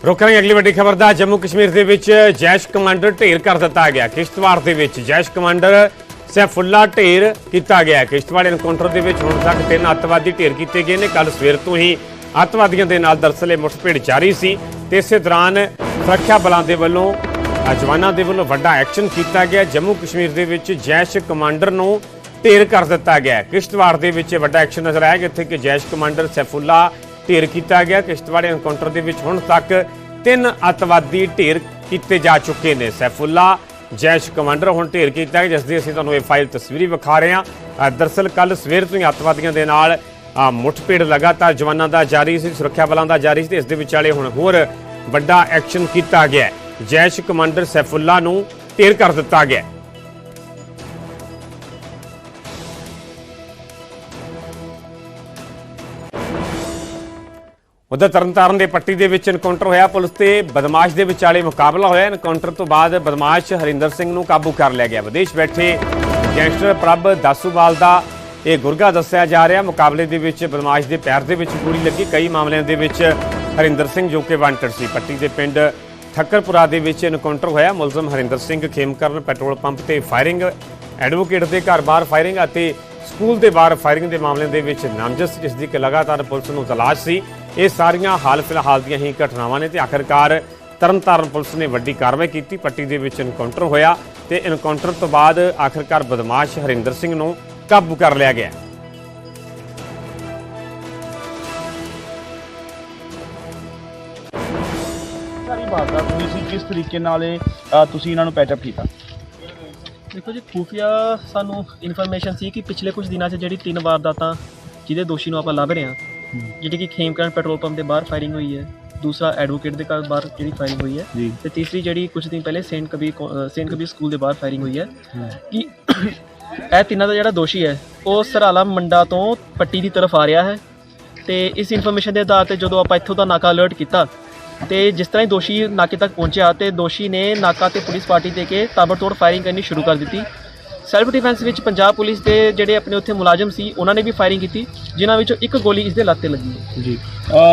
ਰੋਕਾਂਗੇ ਅਗਲੀ ਵੱਡੀ ਖਬਰ ਦਾ, ਜੰਮੂ ਕਸ਼ਮੀਰ ਦੇ ਵਿੱਚ ਜੈਸ਼ ਕਮਾਂਡਰ ਢੇਰ ਕਰ ਦਿੱਤਾ ਗਿਆ। ਕਿਸ਼ਤਵਾੜ ਦੇ ਵਿੱਚ ਜੈਸ਼ ਕਮਾਂਡਰ ਸੈਫੁੱਲਾ ਢੇਰ ਕੀਤਾ ਗਿਆ। ਕਿਸ਼ਤਵਾੜ ਐਨਕਾਊਂਟਰ ਦੇ ਵਿੱਚ ਹੁਣ ਤੱਕ ਤਿੰਨ ਅੱਤਵਾਦੀ ਢੇਰ ਕੀਤੇ ਗਏ ਨੇ। ਕੱਲ ਸਵੇਰ ਤੋਂ ਹੀ ਅੱਤਵਾਦੀਆਂ ਦੇ ਨਾਲ ਦਰਸਲ ਇਹ ਮੁੱਠਭੇੜ ਜਾਰੀ ਸੀ ਤੇ ਇਸੇ ਦੌਰਾਨ ਸੁਰੱਖਿਆ ਬਲਾਂ ਦੇ ਵੱਲੋਂ ਜਵਾਨਾਂ ਦੇ ਵੱਲੋਂ ਵੱਡਾ ਐਕਸ਼ਨ ਕੀਤਾ ਗਿਆ। ਜੰਮੂ ਕਸ਼ਮੀਰ ਦੇ ਵਿੱਚ ਜੈਸ਼ ਕਮਾਂਡਰ ਨੂੰ ਢੇਰ ਕਰ ਦਿੱਤਾ ਗਿਆ। ਕਿਸ਼ਤਵਾੜ ਦੇ ਵਿੱਚ ਵੱਡਾ ਐਕਸ਼ਨ ਨਜ਼ਰ ਆਇਆ, ਜਿੱਥੇ ਕਿ ਜੈਸ਼ ਕਮਾਂਡਰ ਸੈਫੁੱਲਾ ਢੇਰ ਕੀਤਾ ਗਿਆ ਕਿਸ਼ਤਵਾੜੇ ਐਨਕਾਊਂਟਰ ਦੇ ਵਿੱਚ ਹੁਣ ਤੱਕ ਤਿੰਨ ਅੱਤਵਾਦੀ ਢੇਰ ਕੀਤੇ ਜਾ ਚੁੱਕੇ ਨੇ। ਸੈਫੁੱਲਾ ਜੈਸ਼ ਕਮਾਂਡਰ ਹੁਣ ਢੇਰ ਕੀਤਾ ਹੈ ਜਿਸ ਦੀ ਅਸੀਂ ਤੁਹਾਨੂੰ ਇਹ ਫਾਈਲ ਤਸਵੀਰੀ ਵਿਖਾ ਰਹੇ ਹਾਂ। ਅ, ਦਰਅਸਲ ਕੱਲ ਸਵੇਰ ਤੋਂ ਹੀ ਅੱਤਵਾਦੀਆਂ ਦੇ ਨਾਲ ਅ, ਮੁੱਠਭੇੜ ਲਗਾਤਾਰ ਜਵਾਨਾਂ ਦਾ ਜਾਰੀ ਸੀ ਸੁਰੱਖਿਆ ਬਲਾਂ ਦਾ ਜਾਰੀ ਸੀ ਤੇ ਇਸ ਦੇ ਵਿਚਾਲੇ ਹੁਣ ਹੋਰ ਵੱਡਾ ਐਕਸ਼ਨ ਕੀਤਾ ਗਿਆ ਜੈਸ਼ ਕਮਾਂਡਰ ਸੈਫੁੱਲਾ ਨੂੰ ਢੇਰ ਕਰ ਦਿੱਤਾ ਗਿਆ ਉਧਰ ਤਰਨਤਾਰਨ ਦੇ ਪੱਟੀ ਦੇ ਵਿੱਚ ਐਨਕਾਊਂਟਰ ਹੋਇਆ ਪੁਲਿਸ ਤੇ ਬਦਮਾਸ਼ ਦੇ ਵਿਚਾਲੇ ਮੁਕਾਬਲਾ ਹੋਇਆ। ਐਨਕਾਊਂਟਰ ਤੋਂ ਬਾਅਦ ਬਦਮਾਸ਼ ਹਰਿੰਦਰ ਸਿੰਘ ਨੂੰ ਕਾਬੂ ਕਰ ਲਿਆ ਗਿਆ। ਵਿਦੇਸ਼ ਬੈਠੇ ਗੈਂਗਸਟਰ ਪ੍ਰਭ ਦਾਸੂਵਾਲ ਦਾ ਇਹ ਗੁਰਗਾ ਦੱਸਿਆ ਜਾ ਰਿਹਾ। ਮੁਕਾਬਲੇ ਦੇ ਵਿੱਚ ਬਦਮਾਸ਼ ਦੇ ਪੈਰ ਦੇ ਵਿੱਚ ਗੋਲੀ ਲੱਗੀ। ਕਈ ਮਾਮਲਿਆਂ ਦੇ ਵਿੱਚ ਹਰਿੰਦਰ ਸਿੰਘ ਜੋ ਕਿ ਵਾਂਟਡ ਸੀ। ਪੱਟੀ ਦੇ ਪਿੰਡ ਠੱਕਰਪੁਰਾ ਦੇ ਵਿੱਚ ਐਨਕਾਊਂਟਰ ਹੋਇਆ। ਮੁਲਜ਼ਮ ਹਰਿੰਦਰ ਸਿੰਘ ਖੇਮਕਰਨ ਪੈਟਰੋਲ ਪੰਪ ਤੇ ਫਾਇਰਿੰਗ ਐਡਵੋਕੇਟ ਦੇ ਘਰ ਬਾਹਰ ਫਾਇਰਿੰਗ ਅਤੇ ਸਕੂਲ ਦੇ ਬਾਹਰ ਫਾਇਰਿੰਗ ਦੇ ਮਾਮਲੇ ਦੇ ਵਿੱਚ ਨਾਮਜ਼ਦ। ਜਿਸ ਦੀ ਕਿ ਲਗਾਤਾਰ ਪੁਲਿਸ ਨੂੰ ਤਲਾਸ਼ ਸੀ। ਇਹ ਸਾਰੀਆਂ ਹਾਲ ਫਿਲਹਾਲ ਦੀਆਂ ਹੀ ਘਟਨਾਵਾਂ ਨੇ ਤੇ ਆਖਰਕਾਰ ਤਰਨਤਾਰਨ ਪੁਲਿਸ ਨੇ ਵੱਡੀ ਕਾਰਵਾਈ ਕੀਤੀ ਪੱਟੀ ਦੇ ਵਿੱਚ ਐਨਕਾਊਂਟਰ ਹੋਇਆ ਤੇ ਐਨਕਾਊਂਟਰ ਤੋਂ ਬਾਅਦ ਆਖਰਕਾਰ ਬਦਮਾਸ਼ ਹਰਿੰਦਰ ਸਿੰਘ ਨੂੰ ਕਾਬੂ ਕਰ ਲਿਆ ਗਿਆ। ਸਾਰੀ ਵਾਰਦਾਤ ਹੋਈ ਸੀ ਕਿਸ ਤਰੀਕੇ ਨਾਲ ਇਹ ਅ, ਤੁਸੀਂ ਇਹਨਾਂ ਨੂੰ ਪੈਚਅਪ ਕੀਤਾ? ਦੇਖੋ ਜੀ ਖੂਫੀਆ ਸਾਨੂੰ ਇਨਫੋਰਮੇਸ਼ਨ ਸੀ ਕਿ ਪਿਛਲੇ ਕੁਝ ਦਿਨਾਂ 'ਚ ਜਿਹੜੀ ਤਿੰਨ ਵਾਰਦਾਤਾਂ ਜਿਹਦੇ ਦੋਸ਼ੀ ਨੂੰ ਆਪਾਂ ਲੱਭ ਰਹੇ ਹਾਂ ਜਿਹੜੀ ਕਿ ਖੇਮਕਰਨ ਪੈਟਰੋਲ ਪੰਪ ਦੇ ਬਾਹਰ ਫਾਇਰਿੰਗ ਹੋਈ ਹੈ ਦੂਸਰਾ ਐਡਵੋਕੇਟ ਦੇ ਘਰ ਬਾਹਰ ਜਿਹੜੀ ਫਾਇਰਿੰਗ ਹੋਈ ਹੈ। ਤੇ ਤੀਸਰੀ ਜਿਹੜੀ ਕੁਝ ਦਿਨ ਪਹਿਲੇ saint Kabir saint Kabir school ਦੇ ਬਾਹਰ ਫਾਇਰਿੰਗ ਹੋਈ ਹੈ। ਕਿ ਇਹ ਤਿੰਨਾਂ ਦਾ ਜਿਹੜਾ ਦੋਸ਼ੀ ਹੈ ਉਹ ਸਰਾਲਾ ਮੰਡਾ ਤੋਂ ਪੱਟੀ ਦੀ ਤਰਫ ਆ ਰਿਹਾ ਹੈ ਤੇ ਇਸ ਇਨਫੋਰਮੇਸ਼ਨ ਦੇ ਆਧਾਰ ਤੇ ਜਦੋਂ ਆਪਾਂ ਇੱਥੋਂ ਦਾ ਨਾਕਾ ਅਲਰਟ ਕੀਤਾ ਤੇ ਜਿਸ ਤਰ੍ਹਾਂ ਹੀ ਦੋਸ਼ੀ ਨਾਕੇ ਤੱਕ ਪਹੁੰਚਿਆ ਤੇ ਦੋਸ਼ੀ ਨੇ ਨਾਕਾ ਤੇ ਪੁਲਿਸ ਪਾਰਟੀ ਦੇ ਕੇ ਤਾਬੜਤੋੜ ਫਾਇਰਿੰਗ ਕਰਨੀ ਸ਼ੁਰੂ ਕਰ ਦਿੱਤੀ। ਸੈਲਫ ਡਿਫੈਂਸ ਵਿੱਚ ਪੰਜਾਬ ਪੁਲਿਸ ਦੇ ਜਿਹੜੇ ਆਪਣੇ ਉੱਥੇ ਮੁਲਾਜ਼ਮ ਸੀ ਉਹਨਾਂ ਨੇ ਵੀ ਫਾਇਰਿੰਗ ਕੀਤੀ ਜਿਨ੍ਹਾਂ ਵਿੱਚੋਂ ਇੱਕ ਗੋਲੀ ਇਸ ਦੇ ਲੱਤ ਤੇ ਲੱਗੀ ਹੈ। ਜੀ।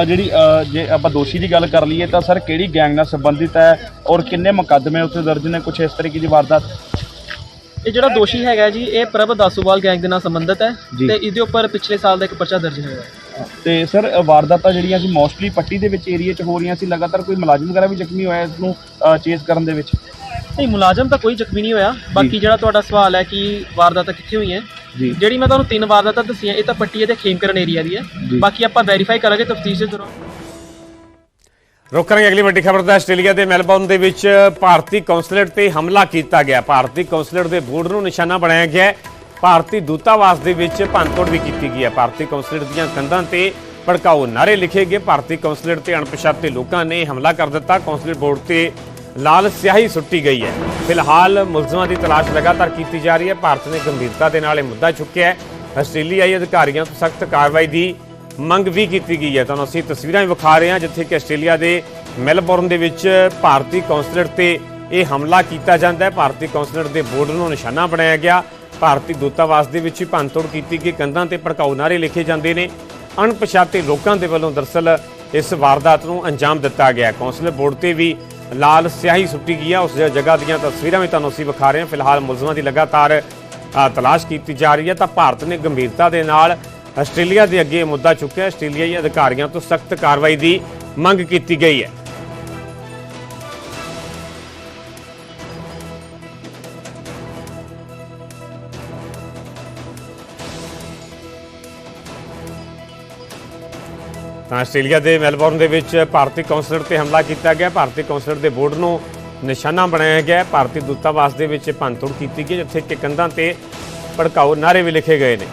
ਜਿਹੜੀ ਅ, ਜੇ ਆਪਾਂ ਦੋਸ਼ੀ ਦੀ ਗੱਲ ਕਰ ਲਈਏ ਤਾਂ ਸਰ ਕਿਹੜੀ ਗੈਂਗ ਨਾਲ ਸੰਬੰਧਿਤ ਹੈ ਔਰ ਕਿੰਨੇ ਮੁਕੱਦਮੇ ਉੱਥੇ ਦਰਜ ਨੇ? ਕੁਝ ਇਸ ਤਰੀਕੇ ਦੀ ਵਾਰਦਾਤ? ਇਹ ਜਿਹੜਾ ਦੋਸ਼ੀ ਹੈਗਾ ਜੀ ਇਹ ਪ੍ਰਭ ਦਾਸੂਵਾਲ ਗੈਂਗ ਦੇ ਨਾਲ ਸੰਬੰਧਿਤ ਹੈ ਜੀ। ਤੇ ਇਹਦੇ ਉੱਪਰ ਪਿਛਲੇ ਸਾਲ ਦਾ ਇੱਕ ਪਰਚਾ ਦਰਜ ਹੋਇਆ ਹੈ। ਤੇ ਸਰ ਅ, ਵਾਰਦਾਤਾਂ ਜਿਹੜੀਆਂ ਸੀ ਮੋਸਟਲੀ ਪੱਟੀ ਦੇ ਵਿੱਚ ਏਰੀਆ 'ਚ ਹੋ ਰਹੀਆਂ ਸੀ ਲਗਾਤਾਰ ਕੋਈ ਮੁਲਾਜ਼ਮ ਵਗੈਰਾ ਵੀ ਜ਼ਖਮੀ ਹੋਇਆ ਇਸ ਨੂੰ ਚੇਸ ਕਰਨ ਦੇ ਵਿੱਚ? ਨਹੀਂ ਮੁਲਾਜ਼ਮ ਤਾਂ ਕੋਈ ਜ਼ਖਮੀ ਨਹੀਂ ਹੋਇਆ। ਬਾਕੀ ਜਿਹੜਾ ਤੁਹਾਡਾ ਸਵਾਲ ਹੈ ਕਿ ਵਾਰਦਾਤਾਂ ਕਿੱਥੇ ਹੋਈਆਂ ਜੀ। ਜਿਹੜੀ ਮੈਂ ਤੁਹਾਨੂੰ ਤਿੰਨ ਵਾਰਦਾਤਾਂ ਦੱਸੀਆਂ ਇਹ ਤਾਂ ਪੱਟੀ ਅਤੇ ਖੇਮਕਰਨ ਏਰੀਆ ਦੀ ਹੈ। ਬਾਕੀ ਆਪਾਂ ਵੈਰੀਫਾਈ ਕਰਾਂਗੇ ਤਫਤੀਸ਼ ਦੇ ਦੌਰਾਨ। ਰੁਕ ਕਰਾਂਗੇ ਅਗਲੀ ਵੱਡੀ ਖਬਰ ਦਾ ਆਸਟ੍ਰੇਲੀਆ ਦੇ ਮੈਲਬੌਰਨ ਦੇ ਵਿੱਚ ਭਾਰਤੀ ਕੌਂਸੂਲੇਟ ਤੇ ਹਮਲਾ ਕੀਤਾ ਗਿਆ। ਭਾਰਤੀ ਕੌਂਸੂਲੇਟ ਦੇ ਬੋਰਡ ਨੂੰ ਨਿਸ਼ਾਨਾ ਬਣਾਇਆ ਗਿਆ। ਭਾਰਤੀ ਦੂਤਾਵਾਸ ਦੇ ਵਿੱਚ ਭੰਨਤੋੜ ਵੀ ਕੀਤੀ ਗਈ ਹੈ। ਭਾਰਤੀ ਕੌਂਸੂਲੇਟ ਦੀਆਂ ਕੰਧਾਂ ਤੇ ਭੜਕਾਊ ਨਾਰੇ ਲਿਖੇ ਗਏ। ਭਾਰਤੀ ਕੌਂਸੂਲੇਟ ਤੇ ਅਣਪਛਾਤੇ ਲੋਕਾਂ ਨੇ ਹਮਲਾ ਕਰ ਦਿੱਤਾ। ਕੌਂਸੂਲੇਟ ਬੋਰਡ ਤੇ ਲਾਲ ਸਿਆਹੀ ਸੁੱਟੀ ਗਈ ਹੈ। ਫਿਲਹਾਲ ਮੁਲਜ਼ਮਾਂ ਦੀ ਤਲਾਸ਼ ਲਗਾਤਾਰ ਕੀਤੀ ਜਾ ਰਹੀ ਹੈ। ਭਾਰਤ ਨੇ ਗੰਭੀਰਤਾ ਦੇ ਨਾਲ ਇਹ ਮੁੱਦਾ ਚੁੱਕਿਆ ਹੈ। ਆਸਟ੍ਰੇਲੀਆਈ ਅਧਿਕਾਰੀਆਂ ਤੋਂ ਸਖਤ ਕਾਰਵਾਈ ਦੀ ਮੰਗ ਵੀ ਕੀਤੀ ਗਈ ਹੈ। ਤੁਹਾਨੂੰ ਅਸੀਂ ਤਸਵੀਰਾਂ ਵੀ ਵਿਖਾ ਰਹੇ ਹਾਂ, ਜਿੱਥੇ ਕਿ ਆਸਟ੍ਰੇਲੀਆ ਦੇ ਮੈਲਬੌਰਨ ਦੇ ਵਿੱਚ ਭਾਰਤੀ ਕੌਂਸਲਰ ਤੇ ਇਹ ਹਮਲਾ ਕੀਤਾ ਜਾਂਦਾ ਹੈ। ਭਾਰਤੀ ਕੌਂਸਲਰ ਦੇ ਬੋਰਡ ਨੂੰ ਨਿਸ਼ਾਨਾ ਬਣਾਇਆ ਗਿਆ। ਭਾਰਤੀ ਦੂਤਾਵਾਸ ਦੇ ਵਿੱਚ ਵੀ ਭੰਨਤੋੜ ਕੀਤੀ ਗਈ। ਕੰਧਾਂ ਤੇ ਭੜਕਾਊ ਨਾਰੇ ਲਿਖੇ ਜਾਂਦੇ ਨੇ। ਅਣਪਛਾਤੇ ਲੋਕਾਂ ਦੇ ਵੱਲੋਂ ਦਰਸਲ ਇਸ ਵਾਰਦਾਤ ਨੂੰ ਅੰਜਾਮ ਦਿੱਤਾ ਗਿਆ ਕੌਂਸਲਰ ਬੋਰਡ ਤੇ ਵੀ ਲਾਲ ਸਿਆਹੀ ਸੁੱਟੀ ਗਈ ਹੈ ਉਸ ਜਗ੍ਹਾ ਦੀਆਂ ਤਸਵੀਰਾਂ ਵੀ ਤੁਹਾਨੂੰ ਅਸੀਂ ਵਿਖਾ ਰਹੇ ਹਾਂ। ਫਿਲਹਾਲ ਮੁਲਜ਼ਮਾਂ ਦੀ ਲਗਾਤਾਰ ਤਲਾਸ਼ ਕੀਤੀ ਜਾ ਰਹੀ ਹੈ। ਤਾਂ ਭਾਰਤ ਨੇ ਗੰਭੀਰਤਾ ਦੇ ਨਾਲ ਆਸਟ੍ਰੇਲੀਆ ਦੇ ਅੱਗੇ ਇਹ ਮੁੱਦਾ ਚੁੱਕਿਆ। ਆਸਟ੍ਰੇਲੀਆਈ ਅਧਿਕਾਰੀਆਂ ਤੋਂ ਸਖਤ ਕਾਰਵਾਈ ਦੀ ਮੰਗ ਕੀਤੀ ਗਈ ਹੈ। ਆਸਟ੍ਰੇਲੀਆ ਦੇ ਮੈਲਬੌਰਨ ਦੇ ਵਿੱਚ ਭਾਰਤੀ ਕੌਂਸਲਰ ਤੇ ਹਮਲਾ ਕੀਤਾ ਗਿਆ। ਭਾਰਤੀ ਕੌਂਸਲਰ ਦੇ ਬੋਰਡ ਨੂੰ ਨਿਸ਼ਾਨਾ ਬਣਾਇਆ ਗਿਆ। ਭਾਰਤੀ ਦੂਤਾਵਾਸ ਦੇ ਵਿੱਚ ਭੰਨਤੋੜ ਕੀਤੀ ਗਈ, ਜਿੱਥੇ ਕਿ ਕੰਧਾਂ ਤੇ ਭੜਕਾਊ ਨਾਰੇ ਵੀ ਲਿਖੇ ਗਏ ਨੇ।